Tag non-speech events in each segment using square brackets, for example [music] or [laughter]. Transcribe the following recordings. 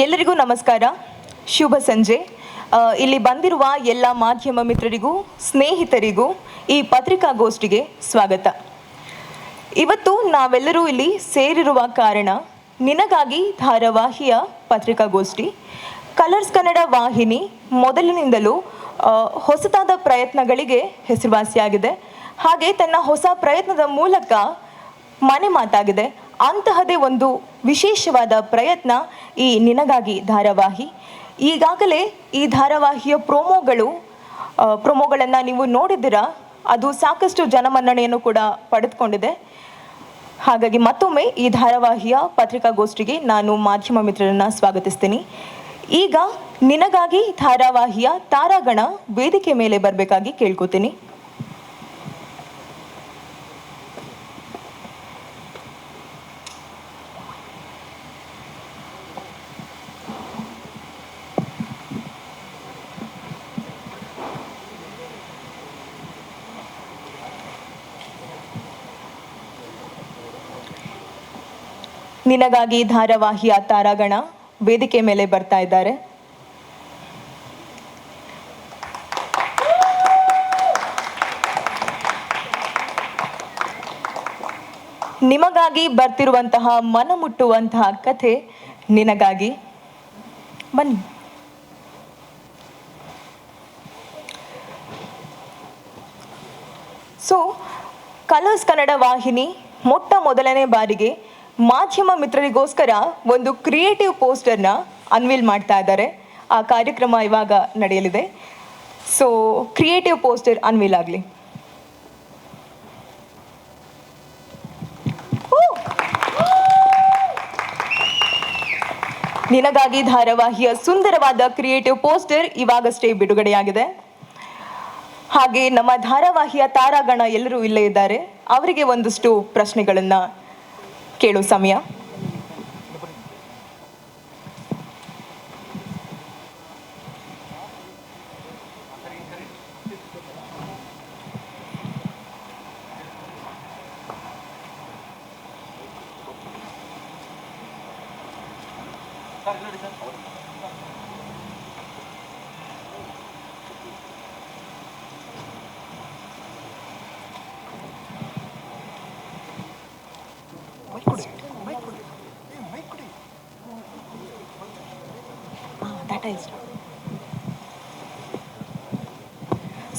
ಎಲ್ಲರಿಗೂ ನಮಸ್ಕಾರ. ಶುಭ ಸಂಜೆ. ಇಲ್ಲಿ ಬಂದಿರುವ ಎಲ್ಲ ಮಾಧ್ಯಮ ಮಿತ್ರರಿಗೂ, ಸ್ನೇಹಿತರಿಗೂ ಈ ಪತ್ರಿಕಾಗೋಷ್ಠಿಗೆ ಸ್ವಾಗತ. ಇವತ್ತು ನಾವೆಲ್ಲರೂ ಇಲ್ಲಿ ಸೇರಿರುವ ಕಾರಣ ನಿನಗಾಗಿ ಧಾರಾವಾಹಿಯ ಪತ್ರಿಕಾಗೋಷ್ಠಿ. ಕಲರ್ಸ್ ಕನ್ನಡ ವಾಹಿನಿ ಮೊದಲಿನಿಂದಲೂ ಹೊಸತಾದ ಪ್ರಯತ್ನಗಳಿಗೆ ಹೆಸರುವಾಸಿಯಾಗಿದೆ. ಹಾಗೆ ತನ್ನ ಹೊಸ ಪ್ರಯತ್ನದ ಮೂಲಕ ಮನೆ ಮಾತಾಗಿದೆ. ಅಂತಹದೇ ಒಂದು ವಿಶೇಷವಾದ ಪ್ರಯತ್ನ ಈ ನಿನಗಾಗಿ ಧಾರಾವಾಹಿ. ಈಗಾಗಲೇ ಈ ಧಾರಾವಾಹಿಯ ಪ್ರೋಮೋಗಳು ಪ್ರೋಮೋಗಳನ್ನು ನೀವು ನೋಡಿದ್ದೀರಾ? ಅದು ಸಾಕಷ್ಟು ಜನಮನ್ನಣೆಯನ್ನು ಕೂಡ ಪಡೆದುಕೊಂಡಿದೆ. ಹಾಗಾಗಿ ಮತ್ತೊಮ್ಮೆ ಈ ಧಾರಾವಾಹಿಯ ಪತ್ರಿಕಾಗೋಷ್ಠಿಗೆ ನಾನು ಮಾಧ್ಯಮ ಮಿತ್ರರನ್ನು ಸ್ವಾಗತಿಸ್ತೀನಿ. ಈಗ ನಿನಗಾಗಿ ಧಾರಾವಾಹಿಯ ತಾರಾಗಣ ವೇದಿಕೆ ಮೇಲೆ ಬರಬೇಕಾಗಿ ಕೇಳ್ಕೊತೀನಿ. ನಿನಗಾಗಿ ಧಾರಾವಾಹಿಯ ತಾರಾಗಣ ವೇದಿಕೆ ಮೇಲೆ ಬರ್ತಾ ಇದ್ದಾರೆ. ನಿಮಗಾಗಿ ಬರ್ತಿರುವಂತಹ ಮನ ಮುಟ್ಟುವಂತಹ ಕಥೆ ನಿನಗಾಗಿ. ಬನ್ನಿ. ಸೊ ಕಲರ್ಸ್ ಕನ್ನಡ ವಾಹಿನಿ ಮೊಟ್ಟ ಮೊದಲನೇ ಬಾರಿಗೆ ಮಾಧ್ಯಮ ಮಿತ್ರರಿಗೋಸ್ಕರ ಒಂದು ಕ್ರಿಯೇಟಿವ್ ಪೋಸ್ಟರ್ನ ಅನ್ವೀಲ್ ಮಾಡ್ತಾ ಇದ್ದಾರೆ. ಆ ಕಾರ್ಯಕ್ರಮ ಇವಾಗ ನಡೆಯಲಿದೆ. ಸೊ ಕ್ರಿಯೇಟಿವ್ ಪೋಸ್ಟರ್ ಅನ್ವೀಲ್ ಆಗಲಿ. ನಿನಗಾಗಿ ಧಾರಾವಾಹಿಯ ಸುಂದರವಾದ ಕ್ರಿಯೇಟಿವ್ ಪೋಸ್ಟರ್ ಇವಾಗಷ್ಟೇ ಬಿಡುಗಡೆಯಾಗಿದೆ. ಹಾಗೆ ನಮ್ಮ ಧಾರಾವಾಹಿಯ ತಾರಾಗಣ ಎಲ್ಲರೂ ಇಲ್ಲೇ ಇದ್ದಾರೆ. ಅವರಿಗೆ ಒಂದಷ್ಟು ಪ್ರಶ್ನೆಗಳನ್ನ ಕೇಳೋ ಸಮಯ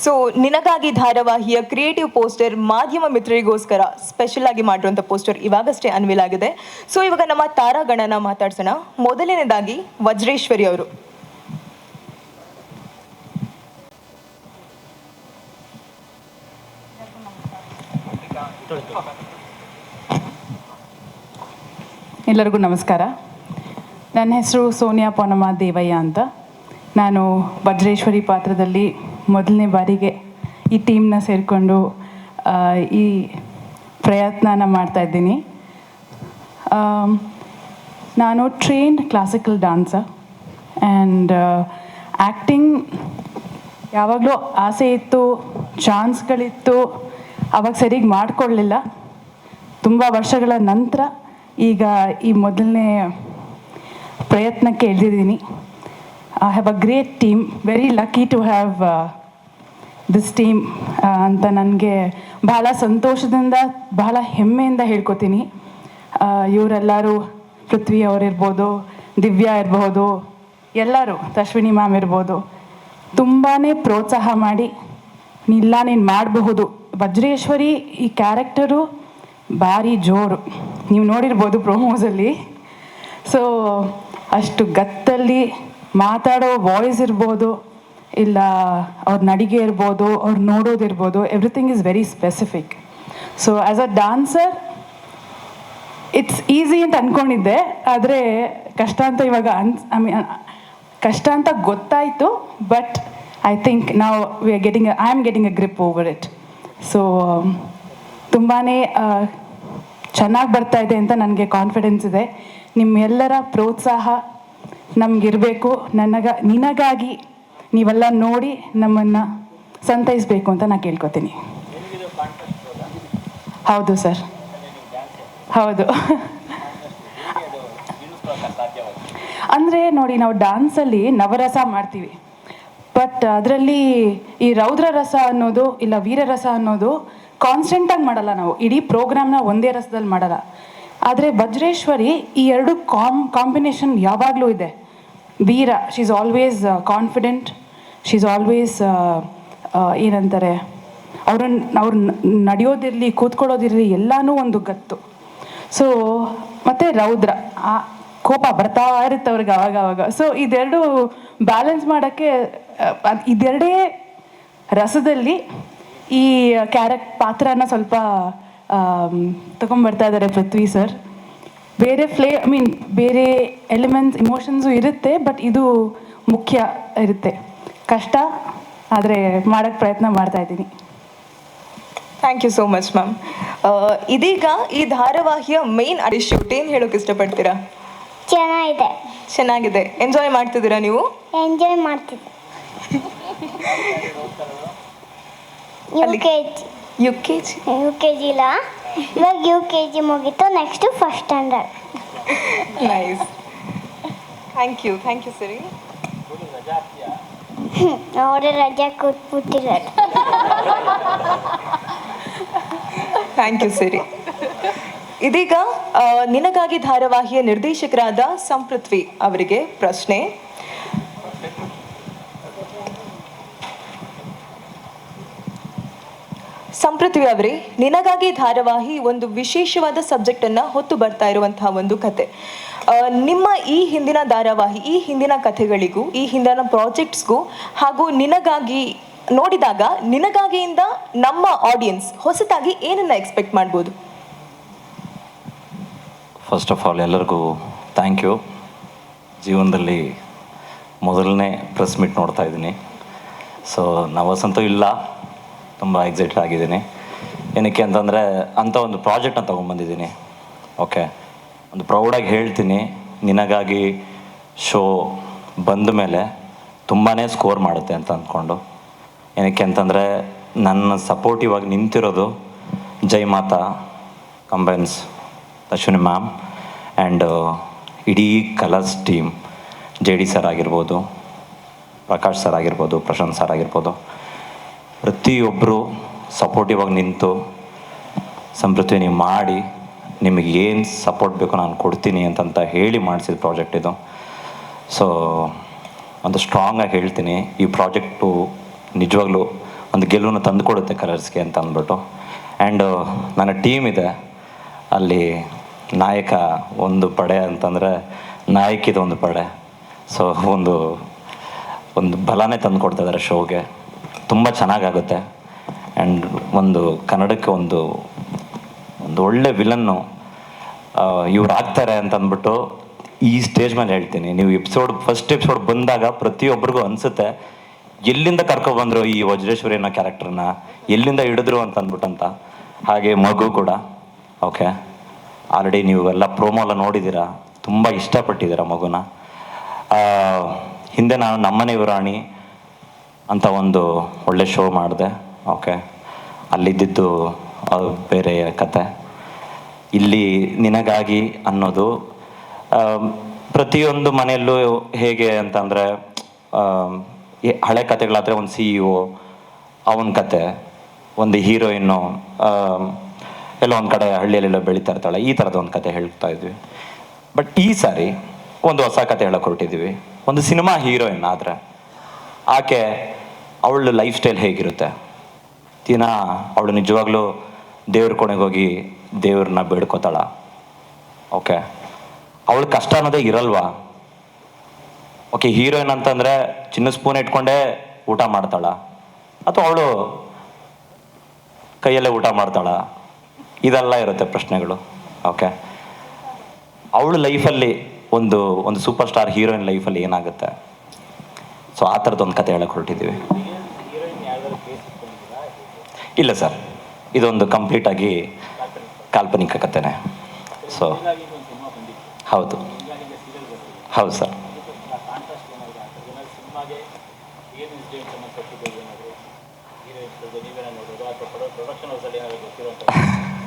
ಸೊ ನಿನಗಾಗಿ ಧಾರಾವಾಹಿಯ ಕ್ರಿಯೇಟಿವ್ ಪೋಸ್ಟರ್ ಮಾಧ್ಯಮ ಮಿತ್ರರಿಗೋಸ್ಕರ ಸ್ಪೆಷಲ್ ಆಗಿ ಮಾಡಿರುವಂಥ ಪೋಸ್ಟರ್ ಇವಾಗಷ್ಟೇ ಅನ್ವಿಲ್ ಆಗಿದೆ. ಸೊ ಇವಾಗ ನಮ್ಮ ತಾರಾಗಣನ ಮಾತಾಡ್ಸೋಣ. ಮೊದಲನೇದಾಗಿ ವಜ್ರೇಶ್ವರಿ ಅವರು. ಎಲ್ಲರಿಗೂ ನಮಸ್ಕಾರ. ನನ್ನ ಹೆಸರು ಸೋನಿಯಾ ಪೊನ್ನಮ್ಮ ದೇವಯ್ಯ ಅಂತ. ನಾನು ವಜ್ರೇಶ್ವರಿ ಪಾತ್ರದಲ್ಲಿ ಮೊದಲನೇ ಬಾರಿಗೆ ಈ ಟೀಮ್ನ ಸೇರಿಕೊಂಡು ಈ ಪ್ರಯತ್ನನ ಮಾಡ್ತಾಯಿದ್ದೀನಿ ನಾನು trained classical dancer and acting ಯಾವಾಗಲೂ ಆಸೆ ಇತ್ತು ಚಾನ್ಸ್ಗಳಿತ್ತು ಅವಾಗ ಸರಿಗೆ ಮಾಡಿಕೊಳ್ಳಿಲ್ಲ. ತುಂಬ ವರ್ಷಗಳ ನಂತರ ಈಗ ಈ ಮೊದಲನೇ ಪ್ರಯತ್ನಕ್ಕೆ ಎಳೆದಿದ್ದೀನಿ I have a great team very lucky to have this team ಅಂತ ನನಗೆ ಬಹಳ ಸಂತೋಷದಿಂದ, ಬಹಳ ಹೆಮ್ಮೆಯಿಂದ ಹೇಳ್ಕೊತೀನಿ. ಇವರೆಲ್ಲರೂ ಪೃಥ್ವಿ ಅವರಿರ್ಬೋದು, ದಿವ್ಯಾ ಇರಬಹುದು ಎಲ್ಲರೂ ತಶ್ವಿನಿ ಮ್ಯಾಮ್ ಇರ್ಬೋದು ತುಂಬಾ ಪ್ರೋತ್ಸಾಹ ಮಾಡಿ, ಇಲ್ಲ ನೀನು ಮಾಡಬಹುದು. ವಜ್ರೇಶ್ವರಿ ಈ ಕ್ಯಾರೆಕ್ಟರು ಭಾರಿ ಜೋರು. ನೀವು ನೋಡಿರ್ಬೋದು ಪ್ರೊಮೋಸಲ್ಲಿ ಸೊ ಅಷ್ಟು ಗತ್ತಲ್ಲಿ ಮಾತಾಡೋ ವಾಯ್ಸ್ ಇರ್ಬೋದು, ಇಲ್ಲ ಅವ್ರ ನಡಿಗೆ ಇರ್ಬೋದು, ಅವ್ರು ನೋಡೋದಿರ್ಬೋದು everything is very specific so as a dancer it's easy ಅಂತ ಅಂದ್ಕೊಂಡಿದ್ದೆ ಆದರೆ ಕಷ್ಟ ಅಂತ ಇವಾಗ ಅನ್ಸ್ ಐ ಮೀನ್ ಕಷ್ಟ ಅಂತ ಗೊತ್ತಾಯಿತು ಬಟ್ ಐ ಥಿಂಕ್ ನಾವು we are getting I am getting a grip over it so ತುಂಬಾ ಚೆನ್ನಾಗಿ ಬರ್ತಾ ಇದೆ ಅಂತ ನನಗೆ ಕಾನ್ಫಿಡೆನ್ಸ್ ಇದೆ. ನಿಮ್ಮೆಲ್ಲರ ಪ್ರೋತ್ಸಾಹ ನಮಗಿರಬೇಕು. ನನಗ, ನಿನಗಾಗಿ ನೀವೆಲ್ಲ ನೋಡಿ ನಮ್ಮನ್ನು ಸಂತೈಸಬೇಕು ಅಂತ ನಾನು ಕೇಳ್ಕೊತೀನಿ. ಹೌದು ಸರ್. ಹೌದು. ಅಂದರೆ ನೋಡಿ ನಾವು ಡ್ಯಾನ್ಸಲ್ಲಿ ನವರಸ ಮಾಡ್ತೀವಿ. ಬಟ್ ಅದರಲ್ಲಿ ಈ ರೌದ್ರ ರಸ ಅನ್ನೋದು ಇಲ್ಲ ವೀರರಸ ಅನ್ನೋದು ಕಾನ್ಸ್ಟೆಂಟಾಗಿ ಮಾಡಲ್ಲ ನಾವು. ಇಡೀ ಪ್ರೋಗ್ರಾಮ್ನ ಒಂದೇ ರಸದಲ್ಲಿ ಮಾಡಲ್ಲ. ಆದರೆ ವಜ್ರೇಶ್ವರಿ ಈ ಎರಡು ಕಾಮ್ ಕಾಂಬಿನೇಷನ್ ಯಾವಾಗಲೂ ಇದೆ. Veera she is always confident she is always ಏನಂತಾರೆ ಅವ್ರನ್ನ ಅವ್ರು ನಡೆಯೋದಿರಲಿ, ಕೂತ್ಕೊಳ್ಳೋದಿರಲಿ ಎಲ್ಲನೂ ಒಂದು ಗತ್ತು. ಸೊ ಮತ್ತು ರೌದ್ರ, ಆ ಕೋಪ ಬರ್ತಾ ಇರುತ್ತೆ ಅವ್ರಿಗೆ ಅವಾಗ ಅವಾಗ ಸೊ ಇದೆರಡು ಬ್ಯಾಲೆನ್ಸ್ ಮಾಡೋಕ್ಕೆ ಇದೆರಡೇ ರಸದಲ್ಲಿ ಈ ಕ್ಯಾರೆಕ್ಟ್ ಪಾತ್ರನ ಸ್ವಲ್ಪ ತಗೊಂಡ್ಬರ್ತಾ ಇದ್ದಾರೆ ಪೃಥ್ವಿ ಸರ್. ಬೇರೆ ಫ್ಲೇ ಐ ಮೀನ್ ಬೇರೆ ಎಲಿಮೆಂಟ್ಸ್ ಇಮೋಷನ್ಸು ಇರುತ್ತೆ ಬಟ್ ಇದು ಮುಖ್ಯ ಇರುತ್ತೆ. ಕಷ್ಟ ಆದರೆ ಮಾಡೋಕ್ಕೆ ಪ್ರಯತ್ನ ಮಾಡ್ತಾ ಇದ್ದೀನಿ. Thank you so much ma'am ಇದೀಗ ಈ ಧಾರಾವಾಹಿಯ ಮೇನ್ ಅಡಿಶ್ಯೂಟ್ ಏನು ಹೇಳೋಕೆ ಇಷ್ಟಪಡ್ತೀರಾ? ಚೆನ್ನಾಗಿದೆ. ಚೆನ್ನಾಗಿದೆ. ಎಂಜಾಯ್ ಮಾಡ್ತಿದ್ದೀರಾ ನೀವು? ಎಂಜಾಯ್ ಮಾಡ್ತಿದ್ದೆ. [laughs] ಯು ಅಲ್ಲಿ- U K G U K G ಇಲ್ಲ ಇವಾಗ ಯು ಕೆ ಜಿ ಮುಗೀತು next first standard nice thank you thank you ಸರಿ ಅವರೇ ರಜಾ ಕೂತ್ಬಿಟ್ಟಿರೋದು ಥ್ಯಾಂಕ್ ಯು ಸರಿ ಇದೀಗ ನಿನಗಾಗಿ ಧಾರಾವಾಹಿಯ ನಿರ್ದೇಶಕರಾದ ಸಂಪೃಥ್ವಿ ಅವರಿಗೆ ಪ್ರಶ್ನೆ. ಸಂಪೃಥ್ವಿ ಅವರೇ, ನಿನಗಾಗಿ ಧಾರಾವಾಹಿ ಒಂದು ವಿಶೇಷವಾದ ಸಬ್ಜೆಕ್ಟ್ ಅನ್ನ ಹೊತ್ತು ಬರ್ತಾ ಇರುವಂತಹ ಒಂದು ಕತೆ. ನಿಮ್ಮ ಈ ಹಿಂದಿನ ಧಾರಾವಾಹಿ, ಈ ಹಿಂದಿನ ಕಥೆಗಳಿಗೂ, ಈ ಹಿಂದಿನ ಪ್ರಾಜೆಕ್ಟ್ಸ್ಗೂ ಹಾಗೂ ನಿನಗಾಗಿ ನೋಡಿದಾಗ ನಿನಗಾಗಿಯಿಂದ ನಮ್ಮ ಆಡಿಯನ್ಸ್ ಹೊಸತಾಗಿ ಏನನ್ನ ಎಕ್ಸ್ಪೆಕ್ಟ್ ಮಾಡ್ಬೋದು? ಫಸ್ಟ್ ಆಫ್ ಆಲ್ ಎಲ್ಲರಿಗೂ ಥ್ಯಾಂಕ್ ಯು ಜೀವನದಲ್ಲಿ ಮೊದಲನೇ ಪ್ರೆಸ್ ಮೀಟ್ ನೋಡ್ತಾ ಇದ್ದೀನಿ. ಸೊ ನವಸಂತೂ ಇಲ್ಲ. ತುಂಬ ಎಕ್ಸೈಟೆಡ್ ಆಗಿದ್ದೀನಿ. ಏನಕ್ಕೆ ಅಂತಂದರೆ ಅಂಥ ಒಂದು ಪ್ರಾಜೆಕ್ಟನ್ನ ತೊಗೊಂಬಂದಿದ್ದೀನಿ ಓಕೆ ಒಂದು ಪ್ರೌಡಾಗಿ ಹೇಳ್ತೀನಿ. ನಿನಗಾಗಿ ಶೋ ಬಂದ ಮೇಲೆ ತುಂಬಾ ಸ್ಕೋರ್ ಮಾಡುತ್ತೆ ಅಂತ ಅಂದ್ಕೊಂಡು ಏನಕ್ಕೆ ಅಂತಂದರೆ ನನ್ನ ಸಪೋರ್ಟಿವ್ ಆಗಿ ನಿಂತಿರೋದು Jai Mata combines Ashwini ma'am and ಇಡೀ Colors team J D sir ಆಗಿರ್ಬೋದು, ಪ್ರಕಾಶ್ ಸರ್ ಆಗಿರ್ಬೋದು, ಪ್ರಶಾಂತ್ ಸರ್ ಆಗಿರ್ಬೋದು. ಪ್ರತಿಯೊಬ್ಬರು ಸಪೋರ್ಟಿವ್ ಆಗಿ ನಿಂತು ಸಂಪೃತಿ ನೀವು ಮಾಡಿ ನಿಮಗೆ ಏನು ಸಪೋರ್ಟ್ ಬೇಕೋ ನಾನು ಕೊಡ್ತೀನಿ ಅಂತಂತ ಹೇಳಿ ಮಾಡಿಸಿದ ಪ್ರಾಜೆಕ್ಟ್ ಇದು. ಸೊ ಒಂದು ಸ್ಟ್ರಾಂಗಾಗಿ ಹೇಳ್ತೀನಿ. ಈ ಪ್ರಾಜೆಕ್ಟು ನಿಜವಾಗ್ಲೂ ಒಂದು ಗೆಲುವನ್ನು ತಂದುಕೊಡುತ್ತೆ ಕಲರ್ಸ್ಗೆ ಅಂತ ಅಂದ್ಬಿಟ್ಟು. ಆ್ಯಂಡ್ ನನ್ನ ಟೀಮ್ ಇದೆ. ಅಲ್ಲಿ ನಾಯಕ ಒಂದು ಪಡೆ ಅಂತಂದರೆ ನಾಯಕಿದ ಒಂದು ಪಡೆ. ಸೊ ಒಂದು ಒಂದು ಬಲನೇ ತಂದು ಕೊಡ್ತಾ ಇದ್ದಾರೆ ಶೋಗೆ ತುಂಬ ಚೆನ್ನಾಗಾಗುತ್ತೆ. ಆ್ಯಂಡ್ ಒಂದು ಕನ್ನಡಕ್ಕೆ ಒಂದು ಒಂದು ಒಳ್ಳೆ ವಿಲನ್ನು ಇವ್ರು ಆಗ್ತಾರೆ ಅಂತ ಅಂದ್ಬಿಟ್ಟು ಈ ಸ್ಟೇಜ್ ಮೇಲೆ ಹೇಳ್ತೀನಿ. ನೀವು ಎಪಿಸೋಡ್ ಫಸ್ಟ್ ಎಪಿಸೋಡ್ ಬಂದಾಗ ಪ್ರತಿಯೊಬ್ಬರಿಗೂ ಅನಿಸುತ್ತೆ, ಎಲ್ಲಿಂದ ಕರ್ಕೊಬಂದರು ಈ ವಜ್ರೇಶ್ವರಿ ಅನ್ನೋ ಕ್ಯಾರೆಕ್ಟರ್ನ ಎಲ್ಲಿಂದ ಹಿಡಿದ್ರು ಅಂತ ಅಂದ್ಬಿಟ್ಟಂತ ಹಾಗೆ ಮಗು ಕೂಡ ಓಕೆ ಆಲ್ರೆಡಿ ನೀವು ಎಲ್ಲ ಪ್ರೋಮೋ ಎಲ್ಲ ನೋಡಿದ್ದೀರಾ, ತುಂಬ ಇಷ್ಟಪಟ್ಟಿದ್ದೀರಾ ಮಗುನ. ಹಿಂದೆ ನಾನು ನಮ್ಮನೆ ರಾಣಿ ಅಂತ ಒಂದು ಒಳ್ಳೆ ಶೋ ಮಾಡಿದೆ. ಓಕೆ ಅಲ್ಲಿದ್ದಿದ್ದು ಬೇರೆ ಕತೆ. ಇಲ್ಲಿ ನಿನಗಾಗಿ ಅನ್ನೋದು ಪ್ರತಿಯೊಂದು ಮನೆಯಲ್ಲೂ ಹೇಗೆ ಅಂತಂದರೆ ಹಳೆ ಕತೆಗಳಾದರೆ ಒಂದು ಸಿ ಇ ಒ ಅವನ ಕತೆ, ಒಂದು ಹೀರೋಯಿನ್ನು ಎಲ್ಲ ಒಂದು ಕಡೆ ಹಳ್ಳಿಯಲ್ಲೆಲ್ಲ ಬೆಳೀತಾ ಇರ್ತಾಳೆ. ಈ ಥರದ ಒಂದು ಕತೆ ಹೇಳ್ತಾ ಇದ್ವಿ. ಬಟ್ ಈ ಸಾರಿ, ಒಂದು ಹೊಸ ಕತೆ ಹೇಳಕ್ಕೆ ಹೊರಟಿದ್ದೀವಿ ಒಂದು ಸಿನಿಮಾ ಹೀರೋಯಿನ್ ಆದರೆ. ಆಕೆ ಅವಳ ಲೈಫ್ ಸ್ಟೈಲ್ ಹೇಗಿರುತ್ತೆ? ದಿನ ಅವಳು ನಿಜವಾಗ್ಲೂ ದೇವ್ರ ಕೊನೆಗೆ ಹೋಗಿ ದೇವ್ರನ್ನ ಬೇಡ್ಕೋತಾಳ. ಓಕೆ ಅವಳ ಕಷ್ಟ ಅನ್ನೋದೇ ಇರಲ್ವಾ? ಓಕೆ ಹೀರೋಯಿನ್ ಅಂತಂದರೆ ಚಿನ್ನ ಸ್ಪೂನ್ ಇಟ್ಕೊಂಡೇ ಊಟ ಮಾಡ್ತಾಳ. ಅಥವಾ ಅವಳು ಕೈಯಲ್ಲೇ ಊಟ ಮಾಡ್ತಾಳ? ಇದೆಲ್ಲ ಇರುತ್ತೆ ಪ್ರಶ್ನೆಗಳು. ಓಕೆ ಅವಳ ಲೈಫಲ್ಲಿ ಒಂದು ಒಂದು ಸೂಪರ್ ಸ್ಟಾರ್ ಹೀರೋಯಿನ್ ಲೈಫಲ್ಲಿ ಏನಾಗುತ್ತೆ? ಸೊ ಆ ಥರದ್ದೊಂದು ಕತೆ ಹೇಳಕ್ಕೆ ಹೊರಟಿದ್ದೀವಿ. ಇಲ್ಲ ಸರ್ ಇದೊಂದು ಕಂಪ್ಲೀಟಾಗಿ ಕಾಲ್ಪನಿಕ ಕಥೆನೇ ಸೊ ಹೌದು. ಹೌದು ಸರ್.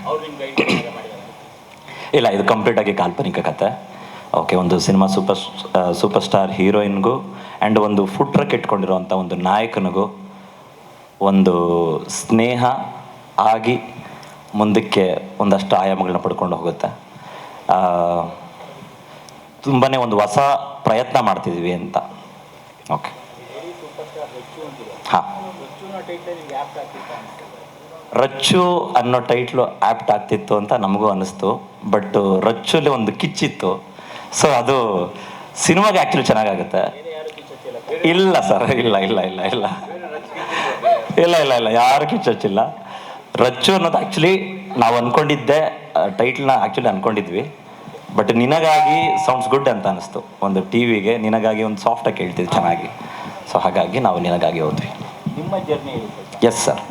[laughs] ಇಲ್ಲ ಇದು ಕಂಪ್ಲೀಟಾಗಿ ಕಾಲ್ಪನಿಕ ಕತೆ. ಓಕೆ, ಒಂದು ಸಿನಿಮಾ ಸೂಪರ್ ಸೂಪರ್ ಸ್ಟಾರ್ ಹೀರೋಯಿನ್ಗೂ ಆ್ಯಂಡ್ ಒಂದು ಫುಡ್ ಟ್ರಕ್ ಇಟ್ಕೊಂಡಿರುವಂಥ ಒಂದು ನಾಯಕನಿಗೂ ಒಂದು ಸ್ನೇಹ ಆಗಿ ಮುಂದಕ್ಕೆ ಒಂದಷ್ಟು ಆಯಾಮಗಳನ್ನ ಪಡ್ಕೊಂಡು ಹೋಗುತ್ತೆ. ತುಂಬಾ ಒಂದು ಹೊಸ ಪ್ರಯತ್ನ ಮಾಡ್ತಿದ್ವಿ ಅಂತ. ಓಕೆ. ಹಾಂ. ರಚ್ಚು ಅನ್ನೋ ಟೈಟ್ಲು ಆ್ಯಪ್ಟ್ ಆಗ್ತಿತ್ತು ಅಂತ ನಮಗೂ ಅನ್ನಿಸ್ತು ಬಟ್ ರಚ್ಚಲ್ಲಿ ಒಂದು ಕಿಚ್ಚಿತ್ತು. ಸೊ ಅದು ಸಿನಿಮಾಗೆ ಆ್ಯಕ್ಚುಲಿ ಚೆನ್ನಾಗಾಗುತ್ತೆ. ಇಲ್ಲ ಸರ್ ಇಲ್ಲ ಇಲ್ಲ ಇಲ್ಲ ಇಲ್ಲ. ಇಲ್ಲ ಇಲ್ಲ ಇಲ್ಲ ಯಾರು ಕಿಚ್ಚೊಚ್ಚಿಲ್ಲ. ರಚ್ಚು ಅನ್ನೋದು ಆ್ಯಕ್ಚುಲಿ ನಾವು ಅಂದ್ಕೊಂಡಿದ್ದೆ ಟೈಟ್ಲ್ನ ಆ್ಯಕ್ಚುಲಿ ಅಂದ್ಕೊಂಡಿದ್ವಿ ಬಟ್ ನಿನಗಾಗಿ ಸೌಂಡ್ಸ್ ಗುಡ್ ಅಂತ ಅನಿಸ್ತು. ಒಂದು ಟಿ ವಿಗೆ ನಿನಗಾಗಿ ಒಂದು ಸಾಫ್ಟಾಗಿ ಕೇಳ್ತಿದ್ವಿ ಚೆನ್ನಾಗಿ. ಸೊ ಹಾಗಾಗಿ ನಾವು ನಿನಗಾಗಿ ಹೋದ್ವಿ. ನಿಮ್ಮ ಜರ್ನಿ ಎಸ್ ಸರ್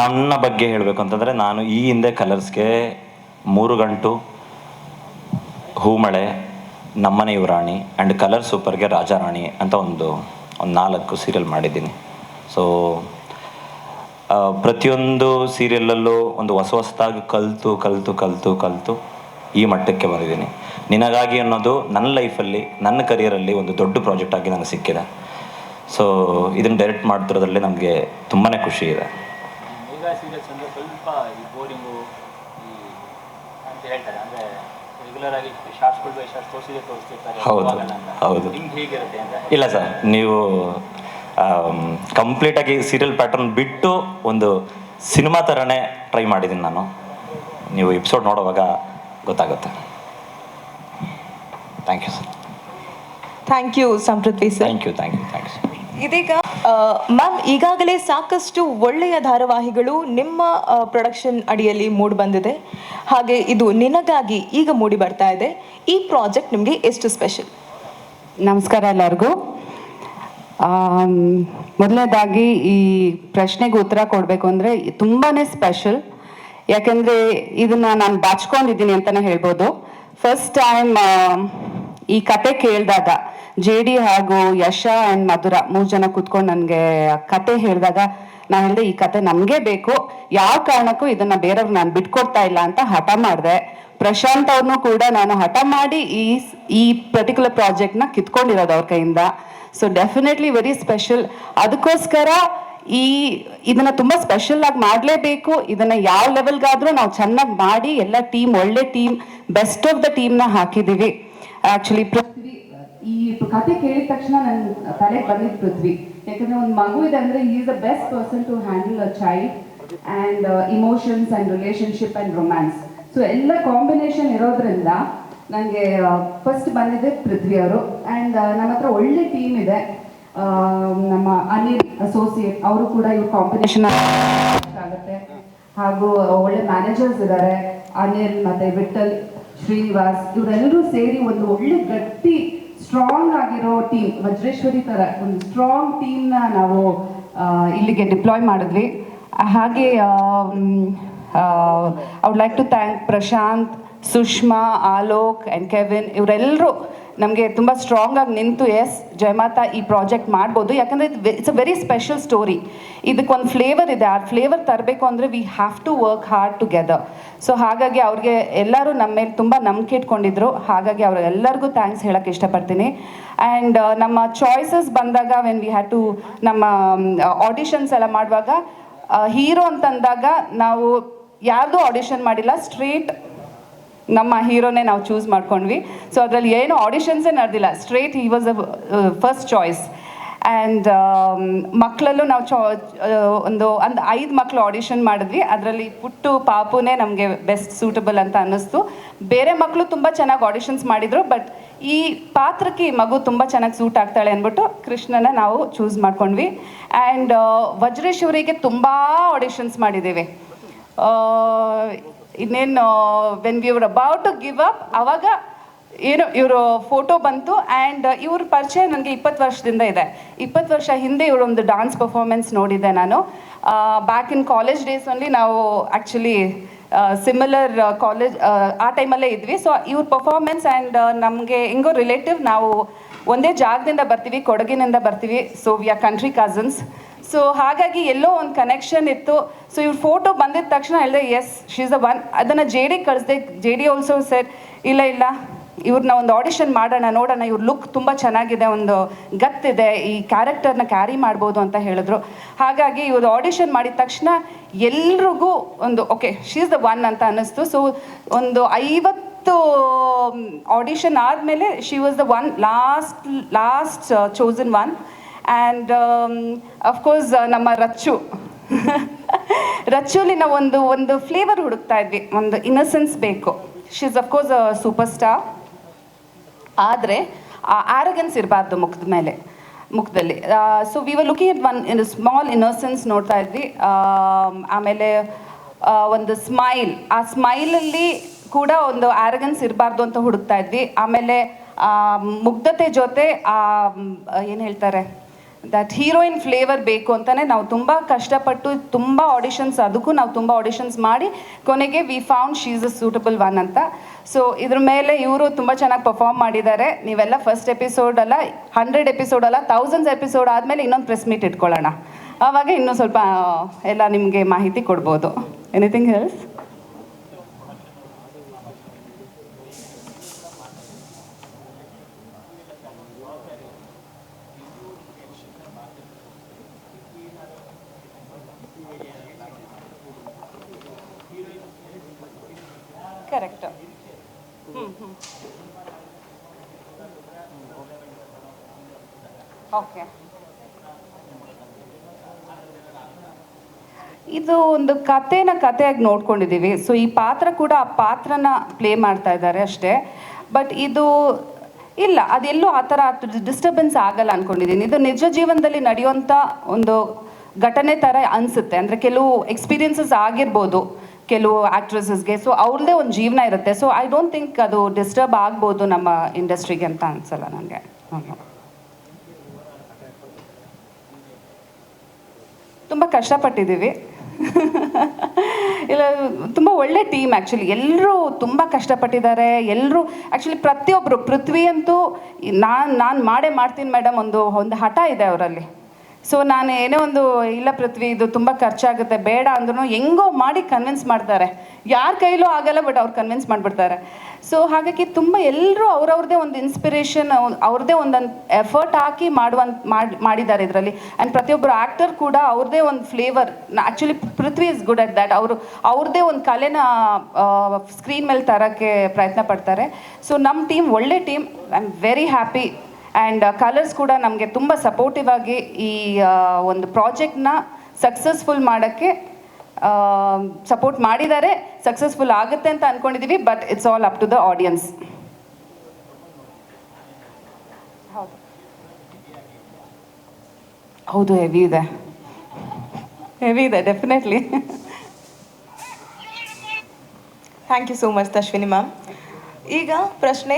ನನ್ನ ಬಗ್ಗೆ ಹೇಳಬೇಕು ಅಂತಂದರೆ ನಾನು ಈ ಹಿಂದೆ ಕಲರ್ಸ್ಗೆ ಮೂರು ಗಂಟು ಹೂಮಳೆ ನಮ್ಮನೆ ಯುವರಾಣಿ ಆ್ಯಂಡ್ ಕಲರ್ ಸೂಪರ್ಗೆ ರಾಜಾರಾಣಿ ಅಂತ ಒಂದು ಒಂದು ನಾಲ್ಕು ಸೀರಿಯಲ್ ಮಾಡಿದ್ದೀನಿ. ಸೊ ಪ್ರತಿಯೊಂದು ಸೀರಿಯಲಲ್ಲೂ ಒಂದು ಹೊಸ ಹೊಸದಾಗಿ ಕಲಿತು ಕಲಿತು ಕಲಿತು ಕಲಿತು ಈ ಮಟ್ಟಕ್ಕೆ ಬಂದಿದ್ದೀನಿ. ನಿನಗಾಗಿ ಅನ್ನೋದು ನನ್ನ ಲೈಫಲ್ಲಿ ನನ್ನ ಕರಿಯರಲ್ಲಿ ಒಂದು ದೊಡ್ಡ ಪ್ರಾಜೆಕ್ಟ್ ಆಗಿ ನನಗೆ ಸಿಕ್ಕಿದೆ. ಸೊ ಇದನ್ನು ಡೈರೆಕ್ಟ್ ಮಾಡ್ತಿರೋದ್ರಲ್ಲಿ ನನಗೆ ತುಂಬಾ ಖುಷಿ ಇದೆ ಮೇಘಾ ಸೀರಿಯಲ್ಸ್ ಅಂದರೆ ಸ್ವಲ್ಪ ಈ ಬೋರಿಂಗು ಈ ಅಂತ ಹೇಳ್ತಾರೆ ಅಂದರೆ ರೆಗ್ಯುಲರ್ ಆಗಿ ಶಾರ್ಟ್ಸ್ಗಳು ಬೈ ಶಾರ್ಟ್ಸ್ ತೋರಿಸಿದೆ ತೋರಿಸ್ತಿರ್ತಾರೆ. ಹೌದು, ಹೌದು. ನಿಮ್ಗೆ ಹೇಗಿರುತ್ತೆ ಅಂತ. ಇಲ್ಲ ಸರ್ ನೀವು ಕಂಪ್ಲೀಟಾಗಿ ಸೀರಿಯಲ್ ಪ್ಯಾಟರ್ನ್ ಬಿಟ್ಟು ಒಂದು ಸಿನಿಮಾ ಥರನೇ ಟ್ರೈ ಮಾಡಿದ್ದೀನಿ ನಾನು. ನೀವು ಎಪಿಸೋಡ್ ನೋಡುವಾಗ ಗೊತ್ತಾಗುತ್ತೆ. Thank you sir thank you Samprathi sir thank you thank you thank you ಇದೀಗ ಮ್ಯಾಮ್, ಈಗಾಗಲೇ ಸಾಕಷ್ಟು ಒಳ್ಳೆಯ ಧಾರಾವಾಹಿಗಳು ನಿಮ್ಮ ಪ್ರೊಡಕ್ಷನ್ ಅಡಿಯಲ್ಲಿ ಮೂಡಿ ಬಂದಿದೆ. ಹಾಗೆ ಇದು ನಿನಗಾಗಿ ಈಗ ಮೂಡಿ ಬರ್ತಾ ಇದೆ. ಈ ಪ್ರಾಜೆಕ್ಟ್ ನಿಮಗೆ ಎಷ್ಟು ಸ್ಪೆಷಲ್ ನಮಸ್ಕಾರ ಎಲ್ಲರಿಗೂ. ಮೊದಲನೇದಾಗಿ ಈ ಪ್ರಶ್ನೆಗೆ ಉತ್ತರ ಕೊಡಬೇಕು ಅಂದರೆ ತುಂಬಾ ಸ್ಪೆಷಲ್ ಯಾಕೆಂದರೆ ಇದನ್ನು ನಾನು ಬಾಚ್ಕೊಂಡಿದ್ದೀನಿ ಅಂತಲೇ ಹೇಳ್ಬೋದು. ಫಸ್ಟ್ ಟೈಮ್ ಈ ಕತೆ ಕೇಳಿದಾಗ ಜೆ ಡಿ ಹಾಗೂ ಯಶ ಆ್ಯಂಡ್ ಮಧುರ ಮೂರು ಜನ ಕೂತ್ಕೊಂಡು ನನಗೆ ಕತೆ ಹೇಳಿದಾಗ ನಾನು ಹೇಳಿದೆ, ಈ ಕತೆ ನಮಗೆ ಬೇಕು. ಯಾವ ಕಾರಣಕ್ಕೂ ಇದನ್ನು ಬೇರೆಯವ್ರು ನಾನು ಬಿಟ್ಕೊಡ್ತಾ ಇಲ್ಲ ಅಂತ ಹಠ ಮಾಡಿದೆ. ಪ್ರಶಾಂತ್ ಅವ್ರನ್ನೂ ಕೂಡ ನಾನು ಹಠ ಮಾಡಿ ಈ ಈ ಪರ್ಟಿಕ್ಯುಲರ್ ಪ್ರಾಜೆಕ್ಟ್ನ ಕಿತ್ಕೊಂಡಿರೋದು ಅವ್ರ ಕೈಯಿಂದ. ಸೊ ಡೆಫಿನೆಟ್ಲಿ ವೆರಿ ಸ್ಪೆಷಲ್ ಅದಕ್ಕೋಸ್ಕರ ಈ, ಇದನ್ನ ತುಂಬಾ ಸ್ಪೆಷಲ್ ಆಗಿ ಮಾಡಲೇಬೇಕು. ಇದನ್ನ ಯಾವ ಲೆವೆಲ್ಗಾದ್ರೂ ನಾವು ಚೆನ್ನಾಗಿ ಮಾಡಿ ಎಲ್ಲ ಟೀಮ್ ಒಳ್ಳೆ ಟೀಮ್ ಬೆಸ್ಟ್ ಆಫ್ ದ ಟೀಮ್ನ ಹಾಕಿದ್ದೀವಿ ಆಕ್ಚುಲಿ ಪೃಥ್ವಿ, ಈ ಕತೆ ಕೇಳಿದ ತಕ್ಷಣ ನನ್ನ ತಲೆಗೆ ಬಂದಿದ್ದು ಪೃಥ್ವಿ. ಯಾಕಂದ್ರೆ ಒಂದು ಮಗು ಇದೆ ಅಂದ್ರೆ is the best person to handle a child and emotions and relationship and romance so ಎಲ್ಲ ಕಾಂಬಿನೇಷನ್ ಇರೋದ್ರಿಂದ ನನಗೆ ಫಸ್ಟ್ ಬಂದಿದೆ ಪೃಥ್ವಿ ಅವರು ಆ್ಯಂಡ್ ನಮ್ಮ ಹತ್ರ ಒಳ್ಳೆ ಟೀಮ್ ಇದೆ. ನಮ್ಮ ಅನಿಲ್ ಅಸೋಸಿಯೇಟ್ ಅವರು ಕೂಡ ಇವ್ರ ಕಾಂಬಿನೇಷನ್ ಆಗುತ್ತೆ. ಹಾಗೂ ಒಳ್ಳೆ ಮ್ಯಾನೇಜರ್ಸ್ ಇದ್ದಾರೆ ಅನಿಲ್ ಮತ್ತೆ ವಿಠಲ್ ಶ್ರೀನಿವಾಸ್, ಇವರೆಲ್ಲರೂ ಸೇರಿ ಒಂದು ಒಳ್ಳೆ ಗಟ್ಟಿ ಸ್ಟ್ರಾಂಗ್ ಆಗಿರೋ ಟೀಮ್ ವಜ್ರೇಶ್ವರಿ ತರ ಒಂದು ಸ್ಟ್ರಾಂಗ್ ಟೀಮ್ನ ನಾವು ಇಲ್ಲಿಗೆ ಡಿಪ್ಲಾಯ್ ಮಾಡಿದ್ವಿ. ಹಾಗೆ I would like to thank Prashanth Sushma Alok and Kevin ಇವರೆಲ್ಲರೂ ನಮಗೆ ತುಂಬ ಸ್ಟ್ರಾಂಗ್ ಆಗಿ ನಿಂತು ಎಸ್ ಜಯಮಾತಾ ಈ ಪ್ರಾಜೆಕ್ಟ್ ಮಾಡ್ಬೋದು. ಯಾಕಂದರೆ it's a very special story ಇದಕ್ಕೊಂದು ಫ್ಲೇವರ್ ಇದೆ. ಆ ಫ್ಲೇವರ್ ತರಬೇಕು ಅಂದರೆ we have to work hard together so ಹಾಗಾಗಿ ಅವ್ರಿಗೆ ಎಲ್ಲರೂ ನಮ್ಮ ಮೇಲೆ ತುಂಬ ನಂಬಿಕೆ ಇಟ್ಕೊಂಡಿದ್ರು. ಹಾಗಾಗಿ ಅವ್ರು ಎಲ್ಲರಿಗೂ ಥ್ಯಾಂಕ್ಸ್ ಹೇಳಕ್ಕೆ ಇಷ್ಟಪಡ್ತೀನಿ. ಆ್ಯಂಡ್ ನಮ್ಮ ಚಾಯ್ಸಸ್ ಬಂದಾಗ ವೆನ್ ವಿ ಹ್ಯಾಡ್ ಟು ನಮ್ಮ ಆಡಿಷನ್ಸ್ ಎಲ್ಲ ಮಾಡುವಾಗ ಹೀರೋ ಅಂತಂದಾಗ ನಾವು ಯಾರ್ದು ಆಡಿಷನ್ ಮಾಡಿಲ್ಲ ಸ್ಟ್ರೇಟ್ ನಮ್ಮ ಹೀರೋನೇ ನಾವು ಚೂಸ್ ಮಾಡ್ಕೊಂಡ್ವಿ. ಸೊ ಅದರಲ್ಲಿ ಏನು ಆಡಿಷನ್ಸೇ ನಡೆದಿಲ್ಲ. Straight he was a first choice and ಮಕ್ಕಳಲ್ಲೂ ನಾವು ಚಾ ಒಂದು ಒಂದು ಐದು ಮಕ್ಕಳು ಆಡಿಷನ್ ಮಾಡಿದ್ವಿ. ಅದರಲ್ಲಿ ಪುಟ್ಟು ಪಾಪುನೇ ನಮಗೆ ಬೆಸ್ಟ್ ಸೂಟಬಲ್ ಅಂತ ಅನ್ನಿಸ್ತು. ಬೇರೆ ಮಕ್ಕಳು ತುಂಬ ಚೆನ್ನಾಗಿ ಆಡಿಷನ್ಸ್ ಮಾಡಿದರು ಬಟ್ ಈ ಪಾತ್ರಕ್ಕೆ ಈ ಮಗು ತುಂಬ ಚೆನ್ನಾಗಿ ಸೂಟ್ ಆಗ್ತಾಳೆ ಅಂದ್ಬಿಟ್ಟು ಕೃಷ್ಣನ ನಾವು ಚೂಸ್ ಮಾಡ್ಕೊಂಡ್ವಿ. ಆ್ಯಂಡ್ ವಜ್ರೇಶ್ವರಿಗೆ ತುಂಬ ಆಡಿಷನ್ಸ್ ಮಾಡಿದ್ದೀವಿ. ಇನ್ನೇನು when we were about to give up ಅವಾಗ ಏನು, ಇವರು ಫೋಟೋ ಬಂತು ಆ್ಯಂಡ್ ಇವ್ರ ಪರಿಚಯ ನನಗೆ ಇಪ್ಪತ್ತು ವರ್ಷದಿಂದ ಇದೆ. ಇಪ್ಪತ್ತು ವರ್ಷ ಹಿಂದೆ ಇವರೊಂದು ಡಾನ್ಸ್ ಪರ್ಫಾರ್ಮೆನ್ಸ್ ನೋಡಿದ್ದೆ ನಾನು. ಬ್ಯಾಕ್ ಇನ್ ಕಾಲೇಜ್ ಡೇಸಲ್ಲಿ ನಾವು ಆ್ಯಕ್ಚುಲಿ ಸಿಮಿಲರ್ ಕಾಲೇಜ್ ಆ ಟೈಮಲ್ಲೇ ಇದ್ವಿ. ಸೊ ಇವ್ರ ಪರ್ಫಾರ್ಮೆನ್ಸ್ ಆ್ಯಂಡ್ ನಮಗೆ ಹೆಂಗೋ ರಿಲೇಟಿವ್ ನಾವು ಒಂದೇ ಜಾಗದಿಂದ ಬರ್ತೀವಿ, ಕೊಡಗಿನಿಂದ ಬರ್ತೀವಿ. So we are country cousins so ಹಾಗಾಗಿ ಎಲ್ಲೋ ಒಂದು ಕನೆಕ್ಷನ್ ಇತ್ತು. ಸೊ ಇವ್ರ ಫೋಟೋ ಬಂದಿದ ತಕ್ಷಣ ಹೇಳಿದೆ ಎಸ್ ಶೀಸ್ ಅ ಒನ್ ಅದನ್ನು ಜೆ ಡಿ ಕಳಿಸ್ದೆ. ಜೆ ಡಿ ಆಲ್ಸೋ ಸರ್ ಇಲ್ಲ ಇಲ್ಲ ಇವ್ರನ್ನ ಒಂದು ಆಡಿಷನ್ ಮಾಡೋಣ, ನೋಡೋಣ. ಇವ್ರ ಲುಕ್ ತುಂಬ ಚೆನ್ನಾಗಿದೆ. ಒಂದು ಗತ್ತಿದೆ. ಈ ಕ್ಯಾರೆಕ್ಟರ್ನ ಕ್ಯಾರಿ ಮಾಡ್ಬೋದು ಅಂತ ಹೇಳಿದ್ರು. ಹಾಗಾಗಿ ಇವ್ರು ಆಡಿಷನ್ ಮಾಡಿದ ತಕ್ಷಣ ಎಲ್ರಿಗೂ ಒಂದು ಓಕೆ ಶೀಸ್ ದ ಒನ್ ಅಂತ ಅನ್ನಿಸ್ತು. ಸೊ ಒಂದು ಐವತ್ತು ಆಡಿಷನ್ ಆದಮೇಲೆ she was the one last last chosen one and of course ನಮ್ಮ ರಚ್ಚು. [laughs] ರಚ್ಚುಲಿ ನಾವು ಒಂದು ಒಂದು ಫ್ಲೇವರ್ ಹುಡುಕ್ತಾ ಇದ್ವಿ. ಒಂದು ಇನ್ನಸೆನ್ಸ್ ಬೇಕು. She is of course super star ಆದರೆ ಆ ಆರಗೆನ್ಸ್ ಇರಬಾರ್ದು ಮುಖದ ಮೇಲೆ ಮುಖದಲ್ಲಿ. So we were looking at one in small innocence ನೋಡ್ತಾ ಇದ್ವಿ. ಆಮ್, ಆಮೇಲೆ ಒಂದು ಸ್ಮೈಲ್ ಆ ಸ್ಮೈಲಲ್ಲಿ ಕೂಡ ಒಂದು ಆರಗೆನ್ಸ್ ಇರಬಾರ್ದು ಅಂತ ಹುಡುಕ್ತಾ ಇದ್ವಿ. ಆಮೇಲೆ ಮುಗ್ಧತೆ ಜೊತೆ ಏನು ಹೇಳ್ತಾರೆ? ದಟ್ ಹೀರೋಯಿನ್ ಫ್ಲೇವರ್ ಬೇಕು ಅಂತಲೇ ನಾವು ತುಂಬ ಕಷ್ಟಪಟ್ಟು ತುಂಬ ಆಡಿಷನ್ಸ್ ಅದಕ್ಕೂ ನಾವು ತುಂಬ ಆಡಿಷನ್ಸ್ ಮಾಡಿ ಕೊನೆಗೆ we found she's a suitable one ಅಂತ. ಸೊ ಇದ್ರ ಮೇಲೆ ಇವರು ತುಂಬ ಚೆನ್ನಾಗಿ ಪರ್ಫಾರ್ಮ್ ಮಾಡಿದ್ದಾರೆ. ನೀವೆಲ್ಲ ಫಸ್ಟ್ ಎಪಿಸೋಡ್ ಅಲ್ಲ ಹಂಡ್ರೆಡ್ ಎಪಿಸೋಡ್ ಅಲ್ಲ ಥೌಸಂಡ್ಸ್ ಎಪಿಸೋಡ್ ಆದಮೇಲೆ ಇನ್ನೊಂದು ಪ್ರೆಸ್ ಮೀಟ್ ಇಟ್ಕೊಳ್ಳೋಣ. ಆವಾಗ ಇನ್ನೂ ಸ್ವಲ್ಪ ಎಲ್ಲ ನಿಮಗೆ ಮಾಹಿತಿ ಕೊಡ್ಬೋದು. ಎನಿಥಿಂಗ್ ಹೆಲ್ಸ್ ಇದು ಒಂದು ಕಥೆನ ಕಥೆಯಾಗಿ ನೋಡ್ಕೊಂಡಿದ್ದೀವಿ. ಸೊ ಈ ಪಾತ್ರ ಕೂಡ ಆ ಪಾತ್ರನ ಪ್ಲೇ ಮಾಡ್ತಾ ಇದ್ದಾರೆ ಅಷ್ಟೇ. ಬಟ್ ಇದು ಇಲ್ಲ, ಅದೆಲ್ಲೂ ಆ ಥರ ಡಿಸ್ಟರ್ಬೆನ್ಸ್ ಆಗಲ್ಲ ಅಂದ್ಕೊಂಡಿದ್ದೀನಿ ಇದು ನಿಜ ಜೀವನದಲ್ಲಿ ನಡೆಯುವಂಥ ಒಂದು ಘಟನೆ ಥರ ಅನಿಸುತ್ತೆ. ಅಂದರೆ ಕೆಲವು ಎಕ್ಸ್ಪೀರಿಯನ್ಸಸ್ ಆಗಿರ್ಬೋದು, ಕೆಲವು ಆ್ಯಕ್ಟ್ರೆಸಸ್ಗೆ ಸೊ ಅವ್ರದ್ದೇ ಒಂದು ಜೀವನ ಇರುತ್ತೆ. ಸೊ ಐ ಡೋಂಟ್ ಥಿಂಕ್ ಅದು ಡಿಸ್ಟರ್ಬ್ ಆಗ್ಬೋದು ನಮ್ಮ ಇಂಡಸ್ಟ್ರಿಗೆ ಅಂತ ಅನಿಸಲ್ಲ ನನಗೆ. ತುಂಬ ಕಷ್ಟಪಟ್ಟಿದ್ದೀವಿ. [laughs] ಇಲ್ಲ, ತುಂಬ ಒಳ್ಳೆ ಟೀಮ್ ಆ್ಯಕ್ಚುಲಿ ಎಲ್ಲರೂ ತುಂಬ ಕಷ್ಟಪಟ್ಟಿದ್ದಾರೆ. ಎಲ್ಲರೂ ಆ್ಯಕ್ಚುಲಿ ಪ್ರತಿಯೊಬ್ಬರು ಪೃಥ್ವಿ ಅಂತೂ ನಾನು ನಾನು ಮಾಡೇ ಮಾಡ್ತೀನಿ ಮೇಡಮ್ ಒಂದು ಒಂದು ಹಠ ಇದೆ ಅವರಲ್ಲಿ. ಸೊ ನಾನು ಏನೇ ಒಂದು ಇಲ್ಲ ಪೃಥ್ವಿ, ಇದು ತುಂಬ ಖರ್ಚಾಗುತ್ತೆ, ಬೇಡ ಅಂದ್ರೂ ಹೆಂಗೋ ಮಾಡಿ ಕನ್ವಿನ್ಸ್ ಮಾಡ್ತಾರೆ. ಯಾರ ಕೈಲೂ ಆಗಲ್ಲ ಬಟ್ ಅವ್ರು ಕನ್ವಿನ್ಸ್ ಮಾಡಿಬಿಡ್ತಾರೆ. ಸೊ ಹಾಗಾಗಿ ತುಂಬ ಎಲ್ಲರೂ ಅವ್ರವ್ರದೇ ಒಂದು ಇನ್ಸ್ಪಿರೇಷನ್ ಅವ್ರದ್ದೇ ಒಂದೊಂದು ಎಫರ್ಟ್ ಹಾಕಿ ಮಾಡುವಂತ, ಮಾಡಿ, ಮಾಡಿದ್ದಾರೆ ಇದರಲ್ಲಿ. ಆ್ಯಂಡ್ ಪ್ರತಿಯೊಬ್ಬರು ಆ್ಯಕ್ಟರ್ ಕೂಡ ಅವ್ರದ್ದೇ ಒಂದು flavour actually Prithvi is good at that ಅವರು ಅವ್ರದ್ದೇ ಒಂದು ಕಲೆನ ಸ್ಕ್ರೀನ್ ಮೇಲೆ ತರೋಕ್ಕೆ ಪ್ರಯತ್ನ ಪಡ್ತಾರೆ. ಸೊ ನಮ್ಮ ಟೀಮ್ ಒಳ್ಳೆ team I am very happy and Colors ಕೂಡ ನಮಗೆ ತುಂಬ ಸಪೋರ್ಟಿವ್ ಆಗಿ ಈ ಒಂದು ಪ್ರಾಜೆಕ್ಟ್ನ ಸಕ್ಸಸ್ಫುಲ್ ಮಾಡೋಕ್ಕೆ ಸಪೋರ್ಟ್ ಮಾಡಿದ್ದಾರೆ. ಸಕ್ಸಸ್ಫುಲ್ ಆಗುತ್ತೆ ಅಂತ ಅಂದ್ಕೊಂಡಿದ್ದೀವಿ but it's all up to the audience ಹೌದು. ಹೆವಿ ಇದೆ. ಹೆವಿ ಇದೆ definitely thank you so much Ashwini ma'am ಈಗ ಪ್ರಶ್ನೆ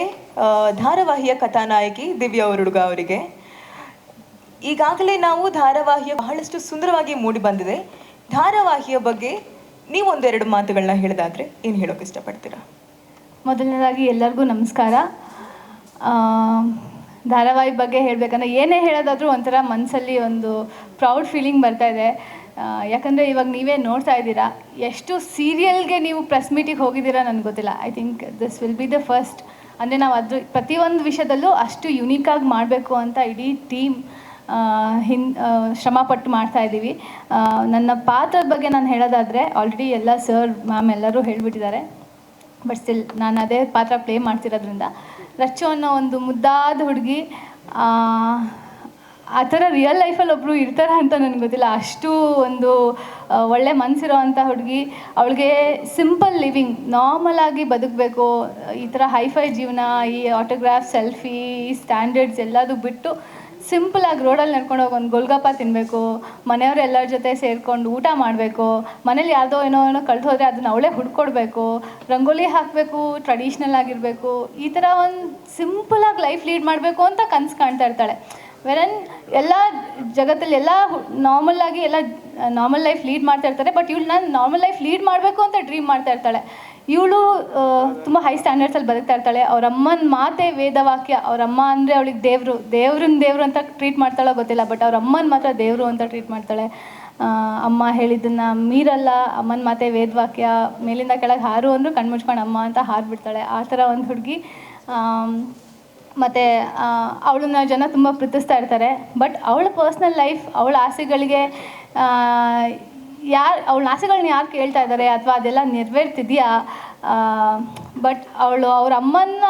ಧಾರಾವಾಹಿಯ ಕಥಾನಾಯಕಿ ದಿವ್ಯಾ ಹುಡುಗ ಅವರಿಗೆ. ಈಗಾಗಲೇ ನಾವು ಧಾರಾವಾಹಿಯ ಬಹಳಷ್ಟು ಸುಂದರವಾಗಿ ಮೂಡಿ ಬಂದಿದೆ. ಧಾರಾವಾಹಿಯ ಬಗ್ಗೆ ನೀವೊಂದೆರಡು ಮಾತುಗಳನ್ನ ಹೇಳಿದಾದ್ರೆ ಏನು ಹೇಳೋಕೆ ಇಷ್ಟಪಡ್ತೀರಾ? ಮೊದಲನೇದಾಗಿ ಎಲ್ಲರಿಗೂ ನಮಸ್ಕಾರ. ಧಾರಾವಾಹಿ ಬಗ್ಗೆ ಹೇಳಬೇಕಂದ್ರೆ ಏನೇ ಹೇಳೋದಾದರೂ ಒಂಥರ ಮನಸ್ಸಲ್ಲಿ ಒಂದು ಪ್ರೌಡ್ ಫೀಲಿಂಗ್ ಬರ್ತಾ ಇದೆ. ಯಾಕಂದರೆ ಇವಾಗ ನೀವೇ ನೋಡ್ತಾ ಇದ್ದೀರಾ, ಎಷ್ಟು ಸೀರಿಯಲ್ಗೆ ನೀವು ಪ್ರೆಸ್ ಮೀಟಿಗೆ ಹೋಗಿದ್ದೀರಾ ನನಗೆ ಗೊತ್ತಿಲ್ಲ. I think this will be the first ಅಂದರೆ ನಾವು ಅದ್ರ ಪ್ರತಿಯೊಂದು ವಿಷಯದಲ್ಲೂ ಅಷ್ಟು ಯುನೀಕಾಗಿ ಮಾಡಬೇಕು ಅಂತ ಇಡೀ ಟೀಮ್ ಹಿನ್ ಶ್ರಮಪಟ್ಟು ಮಾಡ್ತಾ ಇದ್ದೀವಿ. ನನ್ನ ಪಾತ್ರದ ಬಗ್ಗೆ ನಾನು ಹೇಳೋದಾದರೆ ಆಲ್ರೆಡಿ ಎಲ್ಲ ಸರ್ ಮ್ಯಾಮ್ ಎಲ್ಲರೂ ಹೇಳಿಬಿಟ್ಟಿದ್ದಾರೆ. ಬಟ್ ಸ್ಟಿಲ್ ನಾನು ಅದೇ ಪಾತ್ರ ಪ್ಲೇ ಮಾಡ್ತಿರೋದ್ರಿಂದ, ರಚ್ಚು ಅನ್ನೋ ಒಂದು ಮುದ್ದಾದ ಹುಡುಗಿ ಆ ಥರ ರಿಯಲ್ ಲೈಫಲ್ಲಿ ಒಬ್ಬರು ಇರ್ತಾರ ಅಂತ ನನಗೆ ಗೊತ್ತಿಲ್ಲ. ಅಷ್ಟು ಒಂದು ಒಳ್ಳೆ ಮನಸ್ಸಿರೋ ಅಂಥ ಹುಡುಗಿ. ಅವಳಿಗೆ ಸಿಂಪಲ್ ಲಿವಿಂಗ್ ನಾರ್ಮಲ್ ಆಗಿ ಬದುಕಬೇಕು. ಈ ಥರ ಹೈಫೈ ಜೀವನ, ಈ ಆಟೋಗ್ರಾಫ್ ಸೆಲ್ಫಿ ಈ ಸ್ಟ್ಯಾಂಡರ್ಡ್ಸ್ ಎಲ್ಲದು ಬಿಟ್ಟು ಸಿಂಪಲ್ ಆಗಿ ರೋಡಲ್ಲಿ ನಡ್ಕೊಂಡು ಹೋಗಿ ಒಂದು ಗೊಲ್ಗಪ್ಪ ತಿನ್ನಬೇಕು ಮನೆಯವ್ರು ಎಲ್ಲರ ಜೊತೆ ಸೇರಿಕೊಂಡು ಊಟ ಮಾಡಬೇಕು. ಮನೇಲಿ ಯಾವುದೋ ಏನೋ ಏನೋ ಕಳೆದು ಹೋದರೆ ಅದನ್ನ ಅವಳೇ ಹುಡ್ಕೊಡ್ಬೇಕು. ರಂಗೋಲಿ ಹಾಕಬೇಕು ಟ್ರೆಡಿಷ್ನಲ್ ಆಗಿರಬೇಕು. ಈ ಥರ ಒಂದು ಸಿಂಪಲಾಗಿ ಲೈಫ್ ಲೀಡ್ ಮಾಡಬೇಕು ಅಂತ ಕನಸು ಕಾಣ್ತಾ ಇರ್ತಾಳೆ. ವೆರನ್ ಎಲ್ಲ ಜಗತ್ತಲ್ಲಿ ಎಲ್ಲ ನಾರ್ಮಲ್ ಆಗಿ ಎಲ್ಲ ನಾರ್ಮಲ್ ಲೈಫ್ ಲೀಡ್ ಮಾಡ್ತಾ ಇರ್ತಾರೆ ಬಟ್ ಇವಳು ನಾನು ನಾರ್ಮಲ್ ಲೈಫ್ ಲೀಡ್ ಮಾಡಬೇಕು ಅಂತ ಡ್ರೀಮ್ ಮಾಡ್ತಾ ಇರ್ತಾಳೆ. ಇವಳು ತುಂಬ ಹೈ ಸ್ಟ್ಯಾಂಡರ್ಡ್ಸಲ್ಲಿ ಬದುಕ್ತಾ ಇರ್ತಾಳೆ. ಅವ್ರ ಅಮ್ಮನ ಮಾತೆ ವೇದವಾಕ್ಯ ಅವ್ರ ಅಮ್ಮ ಅಂದರೆ ಅವಳಿಗೆ ದೇವರು ದೇವ್ರನ್ನ ದೇವರು ಅಂತ ಟ್ರೀಟ್ ಮಾಡ್ತಾಳೋ ಗೊತ್ತಿಲ್ಲ ಬಟ್ ಅವ್ರ ಅಮ್ಮನ ಮಾತ್ರ ದೇವರು ಅಂತ ಟ್ರೀಟ್ ಮಾಡ್ತಾಳೆ. ಅಮ್ಮ ಹೇಳಿದ್ದನ್ನು ಮೀರಲ್ಲ, ಅಮ್ಮನ ಮಾತೆ ವೇದವಾಕ್ಯ ಮೇಲಿಂದ ಕೆಳಗೆ ಹಾರು ಅಂದರೂ ಕಣ್ಮುಚ್ಕೊಂಡು ಅಮ್ಮ ಅಂತ ಹಾರಿಬಿಡ್ತಾಳೆ. ಆ ಥರ ಒಂದು ಹುಡುಗಿ ಮತ್ತು ಅವಳನ್ನ ಜನ ತುಂಬ ಪ್ರೀತಿಸ್ತಾ ಇರ್ತಾರೆ. ಬಟ್ ಅವಳ ಪರ್ಸ್ನಲ್ ಲೈಫ್ ಅವಳ ಆಸೆಗಳಿಗೆ ಯಾರು, ಅವಳ ಆಸೆಗಳನ್ನ ಯಾರು ಕೇಳ್ತಾ ಇದ್ದಾರೆ ಅಥವಾ ಅದೆಲ್ಲ ನೆರವೇರ್ತಿದೆಯಾ? ಬಟ್ ಅವಳು ಅವ್ರ ಅಮ್ಮನ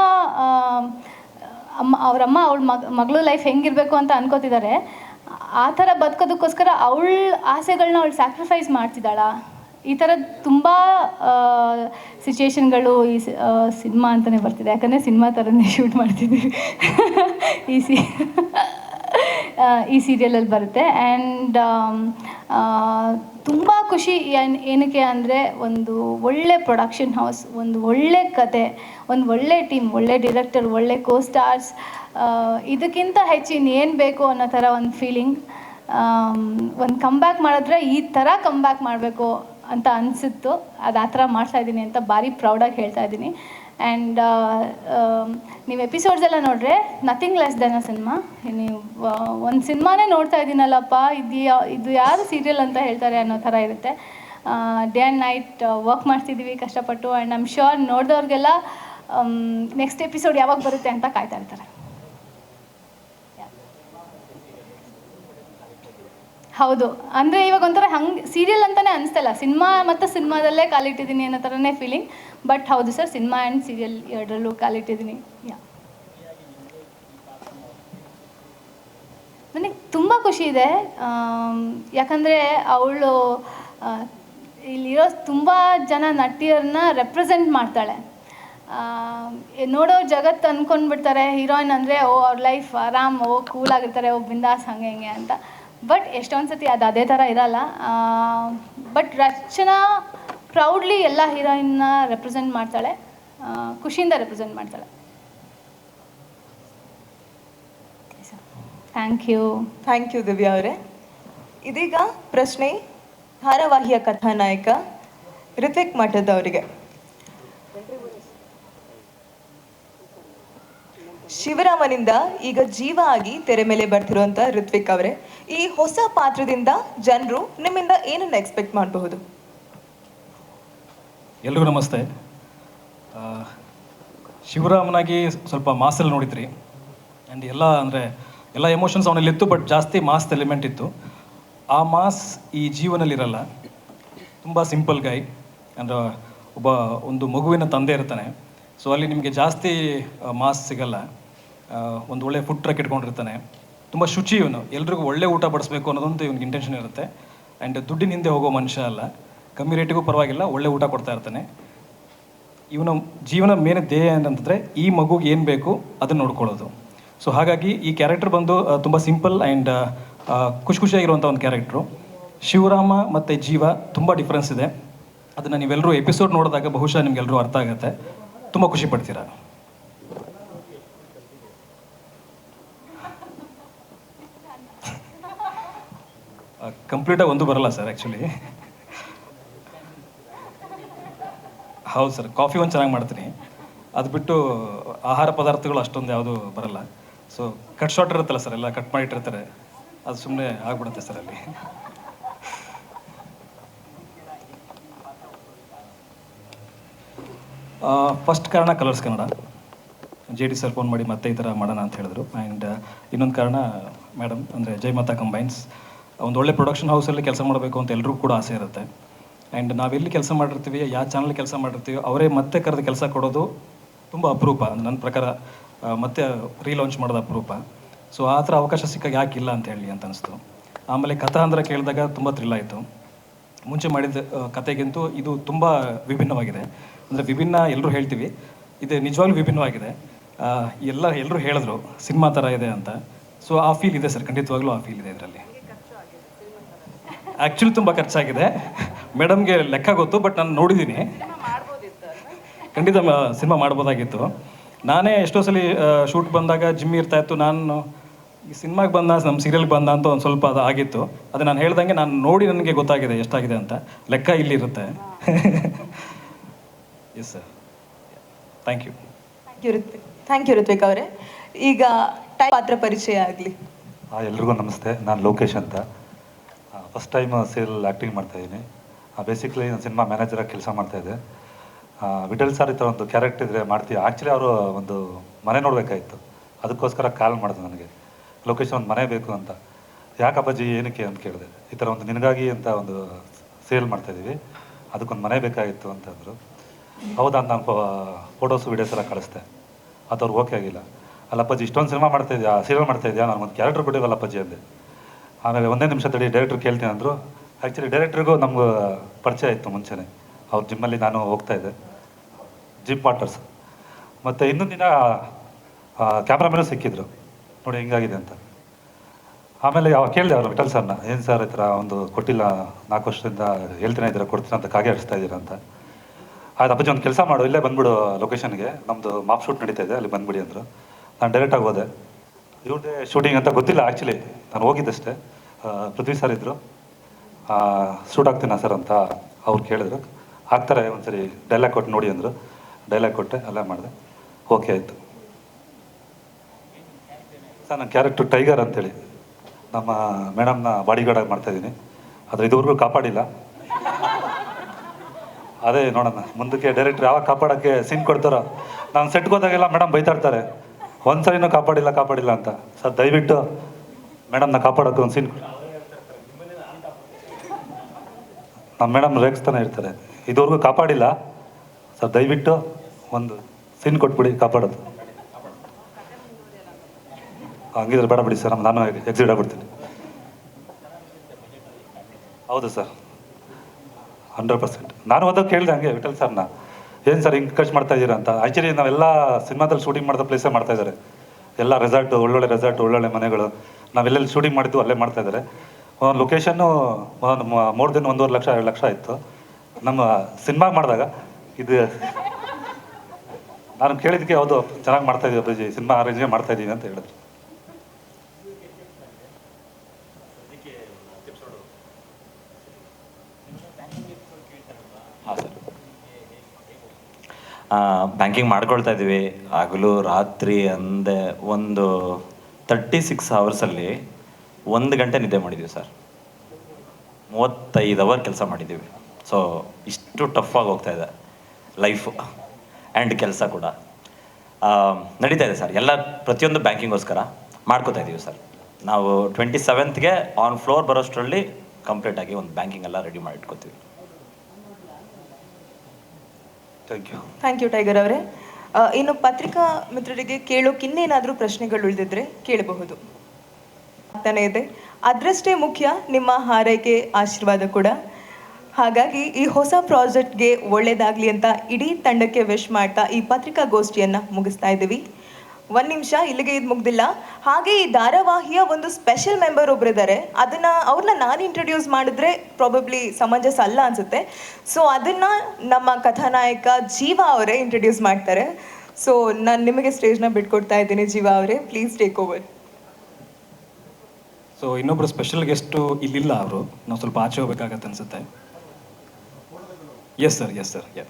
ಅಮ್ಮ ಅವರಮ್ಮ ಅವಳ ಮಗ, ಮಗಳು ಲೈಫ್ ಹೆಂಗಿರಬೇಕು ಅಂತ ಅನ್ಕೋತಿದ್ದಾರೆ ಆ ಥರ ಬದುಕೋದಕ್ಕೋಸ್ಕರ ಅವಳ ಆಸೆಗಳನ್ನ ಅವಳು ಸ್ಯಾಕ್ರಿಫೈಸ್ ಮಾಡ್ತಿದ್ದಾಳ? ಈ ಥರ ತುಂಬ ಸಿಚುಯೇಷನ್ಗಳು ಈ ಸಿನಿಮಾ ಅಂತಲೇ ಬರ್ತಿದೆ. ಯಾಕಂದರೆ ಸಿನಿಮಾ ಥರನೇ ಶೂಟ್ ಮಾಡ್ತಿದ್ದೀವಿ ಈ ಸಿ [laughs] ಈ ಸೀರಿಯಲಲ್ಲಿ ಬರುತ್ತೆ. ಆ್ಯಂಡ್ ತುಂಬ ಖುಷಿ ಏನ್- ಏನಕ್ಕೆ ಅಂದರೆ ಒಂದು ಒಳ್ಳೆ ಪ್ರೊಡಕ್ಷನ್ ಹೌಸ್ ಒಂದು ಒಳ್ಳೆ ಕತೆ, ಒಂದು ಒಳ್ಳೆ ಟೀಮ್ ಒಳ್ಳೆ ಡಿರೆಕ್ಟರ್ ಒಳ್ಳೆ ಕೋ ಸ್ಟಾರ್ಸ್ ಇದಕ್ಕಿಂತ ಹೆಚ್ಚಿನ ಏನು ಬೇಕು ಅನ್ನೋ ಥರ ಒಂದು ಫೀಲಿಂಗ್ ಒಂದು ಕಮ್ಬ್ಯಾಕ್ ಮಾಡಿದ್ರೆ ಈ ಥರ ಕಮ್ಬ್ಯಾಕ್ ಮಾಡಬೇಕು ಅಂತ ಅನಿಸಿತ್ತು. ಅದು ಆ ಥರ ಮಾಡ್ತಾ ಇದ್ದೀನಿ ಅಂತ ಭಾರಿ ಪ್ರೌಡಾಗಿ ಹೇಳ್ತಾ ಇದ್ದೀನಿ. ಆ್ಯಂಡ್ ನೀವು ಎಪಿಸೋಡ್ಸ್ ಎಲ್ಲ ನೋಡ್ರೆ nothing less than a cinema ನೀವು ಒಂದು ಸಿನಿಮಾನೇ ನೋಡ್ತಾ ಇದ್ದೀನಲ್ಲಪ್ಪ, ಇದು ಇದು ಯಾರು ಸೀರಿಯಲ್ ಅಂತ ಹೇಳ್ತಾರೆ ಅನ್ನೋ ಥರ ಇರುತ್ತೆ. ಡೇ ಆ್ಯಂಡ್ ನೈಟ್ ವರ್ಕ್ ಮಾಡ್ತಿದ್ದೀವಿ ಕಷ್ಟಪಟ್ಟು. ಆ್ಯಂಡ್ ಐಮ್ ಶ್ಯೂರ್ ನೋಡಿದವ್ರಿಗೆಲ್ಲ ನೆಕ್ಸ್ಟ್ ಎಪಿಸೋಡ್ ಯಾವಾಗ ಬರುತ್ತೆ ಅಂತ ಕಾಯ್ತಾ ಇರ್ತಾರೆ. ಹೌದು. ಅಂದರೆ ಇವಾಗ ಒಂಥರ ಹಂಗೆ ಸೀರಿಯಲ್ ಅಂತಲೇ ಅನಿಸ್ತಲ್ಲ. ಸಿನಿಮಾ ಮತ್ತು ಸಿನಿಮಾದಲ್ಲೇ ಕಾಲಿಟ್ಟಿದ್ದೀನಿ ಅನ್ನೋ ಥರನೇ ಫೀಲಿಂಗ್ ಬಟ್ ಹೌದು ಸರ್ ಸಿನಿಮಾ ಆ್ಯಂಡ್ ಸೀರಿಯಲ್ ಎರಡರಲ್ಲೂ ಕಾಲಿಟ್ಟಿದ್ದೀನಿ. ಯಾ ನನಗೆ ತುಂಬ ಖುಷಿ ಇದೆ. ಯಾಕಂದರೆ ಅವಳು ಇಲ್ಲಿರೋ ತುಂಬ ಜನ ನಟಿಯರನ್ನ ರೆಪ್ರೆಸೆಂಟ್ ಮಾಡ್ತಾಳೆ. ನೋಡೋ ಜಗತ್ತು ಅಂದ್ಕೊಂಡ್ಬಿಡ್ತಾರೆ ಹೀರೋಯಿನ್ ಅಂದರೆ, ಓ, ಅವ್ರ ಲೈಫ್ ಆರಾಮ್, ಓ ಕೂಲ್ ಆಗಿರ್ತಾರೆ. ಓ, ಬಿಂದಾಸ್ ಹಂಗೆ ಹಿಂಗೆ ಅಂತ. ಬಟ್ ಎಷ್ಟೊಂದು ಸತಿ ಅದು ಅದೇ ಥರ ಇರಲ್ಲ. ಬಟ್ ರಚನಾ ಪ್ರೌಡ್ಲಿ ಎಲ್ಲ ಹೀರೋಯಿನ್ನ ರೆಪ್ರೆಸೆಂಟ್ ಮಾಡ್ತಾಳೆ. ಖುಷಿಯಿಂದ ರೆಪ್ರೆಸೆಂಟ್ ಮಾಡ್ತಾಳೆ. Thank you thank you Divya ಅವರೇ. ಇದೀಗ ಪ್ರಶ್ನೆ, ಧಾರಾವಾಹಿಯ ಕಥಾನಾಯಕ ರಿತ್ವಿಕ್ ಮಠದ್ ಶಿವರಾಮನಿಂದ ಈಗ ಜೀವ ಆಗಿ ತೆರೆ ಮೇಲೆ ಬರ್ತಿರುವಂತ ಋತ್ವಿಕ್ ಅವರೇ, ಈ ಹೊಸ ಪಾತ್ರದಿಂದ ಜನರು ನಿಮ್ಮಿಂದ ಏನನ್ನ ಎಕ್ಸ್ಪೆಕ್ಟ್ ಮಾಡಬಹುದು? ಎಲ್ರಿಗೂ ನಮಸ್ತೆ. ಶಿವರಾಮನಾಗಿ ಸ್ವಲ್ಪ ಮಾಸಲ್ಲಿ ನೋಡಿದ್ರಿ. ಆ್ಯಂಡ್ ಎಲ್ಲ ಅಂದರೆ, ಎಲ್ಲ ಎಮೋಷನ್ಸ್ ಅವನಲ್ಲಿತ್ತು ಬಟ್ ಜಾಸ್ತಿ ಮಾಸ್ ಎಲಿಮೆಂಟ್ ಇತ್ತು. ಆ ಮಾಸ್ ಈ ಜೀವನಲ್ಲಿರಲ್ಲ ತುಂಬ ಸಿಂಪಲ್ ಗಾಯ್ ಅಂದರೆ ಒಬ್ಬ, ಒಂದು ಮಗುವಿನ ತಂದೆ ಇರ್ತಾನೆ. ಸೊ ಅಲ್ಲಿ ನಿಮಗೆ ಜಾಸ್ತಿ ಮಾಸ್ ಸಿಗಲ್ಲ. ಒಂದು ಒಳ್ಳೆ ಫುಡ್ ಟ್ರಕ್ ಇಟ್ಕೊಂಡಿರ್ತಾನೆ. ತುಂಬ ಶುಚಿ ಇವನು. ಎಲ್ರಿಗೂ ಒಳ್ಳೆ ಊಟ ಬಡಿಸ್ಬೇಕು ಅನ್ನೋದೊಂದು ಇವನಿಗೆ ಇಂಟೆನ್ಷನ್ ಇರುತ್ತೆ. ಆ್ಯಂಡ್ ದುಡ್ಡಿನ ಹಿಂದೆ ಹೋಗೋ ಮನುಷ್ಯ ಅಲ್ಲ. ಕಮ್ಮಿ ರೇಟಿಗೂ ಪರವಾಗಿಲ್ಲ, ಒಳ್ಳೆ ಊಟ ಕೊಡ್ತಾ ಇರ್ತಾನೆ. ಇವನ ಜೀವನ ಮೇನ್ ಧ್ಯೇಯ ಏನಂತಂದರೆ, ಈ ಮಗುಗೆ ಏನು ಬೇಕು ಅದನ್ನು ನೋಡ್ಕೊಳ್ಳೋದು. ಸೊ ಹಾಗಾಗಿ ಈ ಕ್ಯಾರೆಕ್ಟರ್ ಬಂದು ತುಂಬ ಸಿಂಪಲ್ ಆ್ಯಂಡ್ ಖುಷಿ ಖುಷಿಯಾಗಿರುವಂಥ ಒಂದು ಕ್ಯಾರೆಕ್ಟ್ರು ಶಿವರಾಮ ಮತ್ತು ಜೀವ ತುಂಬ ಡಿಫ್ರೆನ್ಸ್ ಇದೆ. ಅದನ್ನು ನೀವೆಲ್ಲರೂ ಎಪಿಸೋಡ್ ನೋಡಿದಾಗ ಬಹುಶಃ ನಿಮ್ಗೆಲ್ಲರೂ ಅರ್ಥ ಆಗುತ್ತೆ. ತುಂಬ ಖುಷಿ ಪಡ್ತೀರಾ? ಕಂಪ್ಲೀಟಾಗಿ ಒಂದು ಬರಲ್ಲ ಸರ್ ಆ್ಯಕ್ಚುಲಿ ಹೌದು ಸರ್ ಕಾಫಿ ಒಂದು ಚೆನ್ನಾಗಿ ಮಾಡ್ತೀನಿ. ಅದು ಬಿಟ್ಟು ಆಹಾರ ಪದಾರ್ಥಗಳು ಅಷ್ಟೊಂದು ಯಾವುದು ಬರಲ್ಲ. ಸೊ ಕಟ್ ಶಾರ್ಟ್ ಇರುತ್ತಲ್ಲ ಸರ್ ಎಲ್ಲ ಕಟ್ ಮಾಡಿಟ್ಟಿರ್ತಾರೆ ಅದು ಸುಮ್ಮನೆ ಆಗ್ಬಿಡುತ್ತೆ ಸರ್ ಅಲ್ಲಿ. ಫಸ್ಟ್ ಕಾರಣ Colors Kannada. J D sir phone ಮಾಡಿ ಮತ್ತೆ ಈ ಥರ ಮಾಡೋಣ ಅಂತ ಹೇಳಿದ್ರು. ಆ್ಯಂಡ್ ಇನ್ನೊಂದು ಕಾರಣ ಮೇಡಮ್ ಅಂದರೆ ಜಯಮಾತಾ ಕಂಬೈನ್ಸ್ ಒಂದು ಒಳ್ಳೆ ಪ್ರೊಡಕ್ಷನ್ ಹೌಸಲ್ಲಿ ಕೆಲಸ ಮಾಡಬೇಕು ಅಂತ ಎಲ್ಲರೂ ಕೂಡ ಆಸೆ ಇರುತ್ತೆ. ಆ್ಯಂಡ್ ನಾವೆಲ್ಲಿ ಕೆಲಸ ಮಾಡಿರ್ತೀವಿ ಯಾವ ಚಾನಲ್ ಕೆಲಸ ಮಾಡಿರ್ತೀವಿ, ಅವರೇ ಮತ್ತೆ ಕರೆದು ಕೆಲಸ ಕೊಡೋದು ತುಂಬ ಅಪರೂಪ. ನನ್ನ ಪ್ರಕಾರ ಮತ್ತೆ ರೀಲಾಂಚ್ ಮಾಡೋದು ಅಪರೂಪ. ಸೊ ಆ ಥರ ಅವಕಾಶ ಸಿಕ್ಕಾಗ ಯಾಕಿಲ್ಲ ಅಂತ ಹೇಳಿ ಅಂತ ಅನಿಸ್ತು. ಆಮೇಲೆ ಕಥಾ ಅಂದ್ರೆ ಕೇಳಿದಾಗ ತುಂಬ ಥ್ರಿಲ್ ಆಯಿತು. ಮುಂಚೆ ಮಾಡಿದ ಕತೆಗಿಂತೂ ಇದು ತುಂಬ ವಿಭಿನ್ನವಾಗಿದೆ. ಅಂದರೆ ವಿಭಿನ್ನ ಎಲ್ಲರೂ ಹೇಳ್ತೀವಿ. ಇದು ನಿಜವಾಗ್ಲೂ ವಿಭಿನ್ನವಾಗಿದೆ. ಎಲ್ಲ ಎಲ್ಲರೂ ಹೇಳಿದ್ರು, ಸಿನಿಮಾ ಥರ ಇದೆ ಅಂತ. ಸೊ ಆ ಫೀಲ್ ಇದೆ ಸರ್. ಖಂಡಿತವಾಗ್ಲೂ ಆ ಫೀಲ್ ಇದೆ ಇದರಲ್ಲಿ. ಆ್ಯಕ್ಚುಲಿ ತುಂಬ ಖರ್ಚಾಗಿದೆ. ಮೇಡಮ್ಗೆ ಲೆಕ್ಕ ಗೊತ್ತು, ಬಟ್ ನಾನು ನೋಡಿದ್ದೀನಿ. ಖಂಡಿತ, ಸಿನಿಮಾ ಮಾಡ್ಬೋದಾಗಿತ್ತು. ನಾನೇ ಎಷ್ಟೋ ಸಲ ಶೂಟ್ ಬಂದಾಗ ಜಿಮ್ ಇರ್ತಾ ಇತ್ತು. ನಾನು ಈ ಸಿನಿಮಾಗೆ ಬಂದ ನಮ್ಮ ಸೀರಿಯಲ್ಗೆ ಬಂದ ಅಂತ ಒಂದು ಸ್ವಲ್ಪ ಅದು ಆಗಿತ್ತು. ಅದು ನಾನು ಹೇಳ್ದಂಗೆ ನಾನು ನೋಡಿ ನನಗೆ ಗೊತ್ತಾಗಿದೆ ಎಷ್ಟಾಗಿದೆ ಅಂತ. ಲೆಕ್ಕ ಇಲ್ಲಿರುತ್ತೆ yes sir thank you thank you Rithvik thank you Rithvik ಅವರೇ. ಈಗ ಟೈಮ್ ಪಾತ್ರ ಪರಿಚಯ ಆಗಲಿ. ಹಾಂ ಎಲ್ರಿಗೂ ನಮಸ್ತೆ. ನಾನು ಲೋಕೇಶ್ ಅಂತ. ಫಸ್ಟ್ ಟೈಮ್ ಸೀರಿಯಲ್ ಆ್ಯಕ್ಟಿಂಗ್ ಮಾಡ್ತಾಯಿದ್ದೀನಿ ಬೇಸಿಕ್ಲಿ ನಾನು ಸಿನಿಮಾ ಮ್ಯಾನೇಜರಾಗಿ ಕೆಲಸ ಮಾಡ್ತಾಯಿದ್ದೆ ವಿಠಲ್ ಸರ್ ಈ ಥರ ಒಂದು ಕ್ಯಾರೆಕ್ಟರ್ ಇದ್ರೆ ಮಾಡ್ತೀವಿ ಆ್ಯಕ್ಚುಲಿ ಅವರು ಒಂದು ಮನೆ ನೋಡಬೇಕಾಗಿತ್ತು ಅದಕ್ಕೋಸ್ಕರ ಕಾಲ್ ಮಾಡಿದೆ ನನಗೆ. ಲೊಕೇಶನ್ ಒಂದು ಮನೆ ಬೇಕು ಅಂತ. ಯಾಕಪ್ಪಾಜಿ ಏನಕ್ಕೆ ಅಂತ ಕೇಳಿದೆ. ಈ ಥರ ಒಂದು ನಿನಗಾಗಿ ಅಂತ ಒಂದು ಸೇಲ್ ಮಾಡ್ತಾಯಿದ್ದೀವಿ ಅದಕ್ಕೊಂದು ಮನೆ ಬೇಕಾಗಿತ್ತು ಅಂತಂದರು ಹೌದಾ ಅಂತ ನಾನು ಫೋಟೋಸ್ ವೀಡಿಯೋಸ್ ಎಲ್ಲ ಕಳಿಸ್ದೆ. ಅದು ಅವ್ರಿಗೆ ಓಕೆ ಆಗಿಲ್ಲ. ಅಲ್ಲಪ್ಪಾಜಿ ಇಷ್ಟೊಂದು ಸಿನಿಮಾ ಮಾಡ್ತಾ ಇದೆಯಾ? ಸೀರಿಯಲ್ ಮಾಡ್ತಾ ಇದೆಯಾ? ನಾನು ಒಂದು ಕ್ಯಾರೆಕ್ಟರ್ ಕೊಟ್ಟಿದ್ದಲ್ಲ ಅಪ್ಪಾಜಿ ಅಂದೆ ಆಮೇಲೆ ಒಂದೇ ನಿಮಿಷ ತಡಿ ಡೈರೆಕ್ಟ್ರ್ ಕೇಳ್ತೀನಿ ಅಂದರು. ಆ್ಯಕ್ಚುಲಿ ಡೈರೆಕ್ಟ್ರಿಗೂ ನಮ್ಗೆ ಪರಿಚಯ ಇತ್ತು ಮುಂಚೆನೆ. ಅವ್ರ ಜಿಮ್ಮಲ್ಲಿ ನಾನು ಹೋಗ್ತಾ ಇದ್ದೆ. ಜಿಮ್ ಪಾರ್ಟ್ನರ್ಸ್ ಮತ್ತು ಇನ್ನೊಂದು ದಿನ ಕ್ಯಾಮ್ರಾಮೇನೂ ಸಿಕ್ಕಿದ್ರು. ನೋಡಿ ಹಿಂಗಾಗಿದೆ ಅಂತ. ಆಮೇಲೆ ಯಾವ ಕೇಳಿದೆ ಅವ್ರು ವಿಠಲ್ ಸರ್ನ, ಏನು ಸರ್ ಈ ಒಂದು ಕೊಟ್ಟಿಲ್ಲ, ನಾಲ್ಕು ವರ್ಷದಿಂದ ಹೇಳ್ತೀನಿ ಇದ್ದೀರಾ ಕೊಡ್ತೀನಿ ಅಂತ ಕಾಗೆ ಆಡಿಸ್ತಾ ಇದ್ದೀರ ಅಂತ. ಆಯ್ತು ಅಪ್ಪಾಜಿ ಒಂದು ಕೆಲಸ ಮಾಡು, ಇಲ್ಲೇ ಬಂದ್ಬಿಡು ಲೊಕೇಶನ್ಗೆ ನಮ್ಮದು ಮಾಪ್ ಶೂಟ್ ನಡೀತಾ ಇದೆ, ಅಲ್ಲಿ ಬಂದ್ಬಿಡಿ ಅಂದರು. ನಾನು ಡೈರೆಕ್ಟಾಗಿ ಹೋದೆ. ಇವ್ರದ್ದೇ ಶೂಟಿಂಗ್ ಅಂತ ಗೊತ್ತಿಲ್ಲ ಆ್ಯಕ್ಚುಲಿ ನಾನು ಹೋಗಿದ್ದಷ್ಟೇ. ಪೃಥ್ವಿ ಸರ್ ಇದ್ದರು ಶೂಟ್ ಆಗ್ತೀನಾ ಸರ್ ಅಂತ ಅವ್ರು ಕೇಳಿದ್ರು. ಹಾಕ್ತಾರೆ, ಒಂದ್ಸರಿ ಡೈಲಾಗ್ ಕೊಟ್ಟು ನೋಡಿ ಅಂದರು. ಡೈಲಾಗ್ ಕೊಟ್ಟೆ, ಅಲ್ಲೇ ಮಾಡಿದೆ. ಓಕೆ ಆಯಿತು. ಸರ್ ನನ್ನ ಕ್ಯಾರೆಕ್ಟರ್ ಟೈಗರ್ ಅಂತೇಳಿ ನಮ್ಮ ಮೇಡಮ್ನ ಬಾಡಿಗಾರ್ಡಾಗಿ ಮಾಡ್ತಾಯಿದ್ದೀನಿ ಆದರೆ ಇದುವರೆಗೂ ಕಾಪಾಡಿಲ್ಲ. ಅದೇ ನೋಡೋಣ ಮುಂದಕ್ಕೆ ಡೈರೆಕ್ಟ್ರ್ ಯಾವಾಗ ಕಾಪಾಡೋಕ್ಕೆ ಸೀನ್ ಕೊಡ್ತಾರೋ, ನಾನು ಸೆಟ್ಗೆ ಹೋದಾಗೆಲ್ಲ ಮೇಡಮ್ ಬೈತಾಡ್ತಾರೆ. ಒಂದು ಸರಿನೂ ಕಾಪಾಡಿಲ್ಲ ಕಾಪಾಡಿಲ್ಲ ಅಂತ. ಸರ್, ದಯವಿಟ್ಟು ಮೇಡಮ್ನ ಕಾಪಾಡೋಕ್ಕೆ ಒಂದು ಸೀನ್ ನಮ್ಮ ಮೇಡಮ್ ರೇಗಿಸ್ತಾನೆ ಇರ್ತಾರೆ. ಇದುವರೆಗೂ ಕಾಪಾಡಿಲ್ಲ. ಸರ್, ದಯವಿಟ್ಟು ಒಂದು ಸೀನ್ ಕೊಟ್ಬಿಡಿ, ಕಾಪಾಡೋದು. ಹಂಗಿದ್ರೆ ಬೇಡ ಬಿಡಿ ಸರ್ ನಾನು ಎಕ್ಸಿಟ್ ಆಗ್ಬಿಡ್ತೀನಿ. ಹೌದು ಸರ್. ಹಂಡ್ರೆಡ್ ಪರ್ಸೆಂಟ್ ನಾನು ಅದಕ್ಕೆ ಕೇಳಿದೆ ಹಂಗೆ, ವಿಠಲ್ ಸರ್ನ. ಏನು ಸರ್ ಹಿಂಗೆ ಖರ್ಚು ಮಾಡ್ತಾ ಇದ್ದೀರಾ ಅಂತ. ಆ್ಯಕ್ಚುಲಿ ನಾವೆಲ್ಲ ಸಿನಿಮಾದಲ್ಲಿ ಶೂಟಿಂಗ್ ಮಾಡಿದ ಪ್ಲೇಸೇ ಮಾಡ್ತಾ ಇದ್ದಾರೆ ಎಲ್ಲ ರೆಸಾರ್ಟ್ ಒಳ್ಳೊಳ್ಳೆ ರೆಸಾರ್ಟ್ ಒಳ್ಳೊಳ್ಳೆ ಮನೆಗಳು. ನಾವೆಲ್ಲೆಲ್ಲಿ ಶೂಟಿಂಗ್ ಮಾಡಿದ್ದು ಅಲ್ಲೇ ಮಾಡ್ತಾ ಇದ್ದಾರೆ ಒಂದು ಲೊಕೇಶನ್ನು ಒಂದು ಮೋರ್ ದೆನ್ ಒಂದೂವರೆ ಲಕ್ಷ, ಎರಡು ಲಕ್ಷ ಆಯಿತು. ನಮ್ಮ ಸಿನಿಮಾ ಮಾಡಿದಾಗ ಇದು ನಾನು ಕೇಳಿದ್ದಕ್ಕೆ ಹೌದು, ಚೆನ್ನಾಗಿ ಮಾಡ್ತಾ ಇದ್ದೀವಿ ಸಿನಿಮಾ ಅರೇಂಜ್ ಮಾಡ್ತಾ ಇದ್ದೀವಿ ಅಂತ ಹೇಳಿದ್ರು ಹಾಂ ಸರ್ ಬ್ಯಾಂಕಿಂಗ್ ಮಾಡ್ಕೊಳ್ತಾ ಇದ್ದೀವಿ ಹಗಲು ರಾತ್ರಿ ಅಂದೆ ಒಂದು ತರ್ಟಿ ಸಿಕ್ಸ್ ಅವರ್ಸಲ್ಲಿ ಒಂದು ಗಂಟೆ ನಿದ್ದೆ ಮಾಡಿದ್ದೀವಿ ಸರ್ ಮೂವತ್ತೈದು ಅವರ್ ಕೆಲಸ ಮಾಡಿದ್ದೀವಿ ಸೊ ಇಷ್ಟು ಟಫ್ ಆಗಿ ಹೋಗ್ತಾ ಇದೆ ಲೈಫು ಆ್ಯಂಡ್ ಕೆಲಸ ಕೂಡ. ನಡೀತಾ ಇದೆ ಸರ್ ಎಲ್ಲ ಪ್ರತಿಯೊಂದು ಬ್ಯಾಂಕಿಂಗೋಸ್ಕರ ಮಾಡ್ಕೋತಾ ಇದ್ದೀವಿ ಸರ್ ನಾವು ಟ್ವೆಂಟಿ ಸೆವೆಂತ್ಗೆ ಆನ್ ಫ್ಲೋರ್ ಬರೋಷ್ಟರಲ್ಲಿ ಕಂಪ್ಲೀಟಾಗಿ ಒಂದು ಬ್ಯಾಂಕಿಂಗ್ ಎಲ್ಲ ರೆಡಿ ಮಾಡಿ ಇಟ್ಕೋತೀವಿ thank you thank you Tiger ಅವರೇ. ಇನ್ನು ಪತ್ರಿಕಾ ಮಿತ್ರರಿಗೆ ಕೇಳೋಕೆ ಇನ್ನೇನಾದರೂ ಪ್ರಶ್ನೆಗಳು ಉಳಿದಿದ್ರೆ ಕೇಳಬಹುದು. ಆಗ್ತಾನೆ ಇದೆ. ಅದರಷ್ಟೇ ಮುಖ್ಯ, ನಿಮ್ಮ ಹಾರೈಕೆ, ಆಶೀರ್ವಾದ ಕೂಡ. ಹಾಗಾಗಿ ಈ ಹೊಸ ಪ್ರಾಜೆಕ್ಟ್ಗೆ ಒಳ್ಳೆಯದಾಗಲಿ ಅಂತ ಇಡೀ ತಂಡಕ್ಕೆ ವಿಶ್ ಮಾಡ್ತಾ ಈ ಪತ್ರಿಕಾಗೋಷ್ಠಿಯನ್ನು ಮುಗಿಸ್ತಾ ಇದ್ದೀವಿ. ಒಂದು ನಿಮಿಷ, ಇಲ್ಲಿಗೆ ಇದು ಮುಗ್ದಿಲ್ಲ. ಹಾಗೆ ಈ ಧಾರಾವಾಹಿಯ ಒಂದು ಸ್ಪೆಷಲ್ ಮೆಂಬರ್ ಒಬ್ಬರಿದ್ದಾರೆ ಅದನ್ನು ಅವ್ರನ್ನ ನಾನು ಇಂಟ್ರೊಡ್ಯೂಸ್ ಮಾಡಿದ್ರೆ ಪ್ರಾಬಬ್ಲಿ ಸಮಂಜಸ ಅಲ್ಲ ಅನಿಸುತ್ತೆ. ಸೊ ಅದನ್ನು ನಮ್ಮ ಕಥಾನಾಯಕ ಜೀವ ಅವರೇ ಇಂಟ್ರೊಡ್ಯೂಸ್ ಮಾಡ್ತಾರೆ. ಸೊ ನಾನು ನಿಮಗೆ ಸ್ಟೇಜ್ನ ಬಿಟ್ಕೊಡ್ತಾ ಇದ್ದೀನಿ ಜೀವ ಅವರೇ. ಪ್ಲೀಸ್ ಟೇಕ್ ಓವರ್ ಸೊ ಇನ್ನೊಬ್ರು ಸ್ಪೆಷಲ್ ಗೆಸ್ಟು ಇಲ್ಲಿಲ್ಲ ಅವರು. ನಾವು ಸ್ವಲ್ಪ ಆಚೆ ಹೋಗ್ಬೇಕಾಗತ್ತೆ ಅನ್ಸುತ್ತೆ. Yes sir yes sir yeah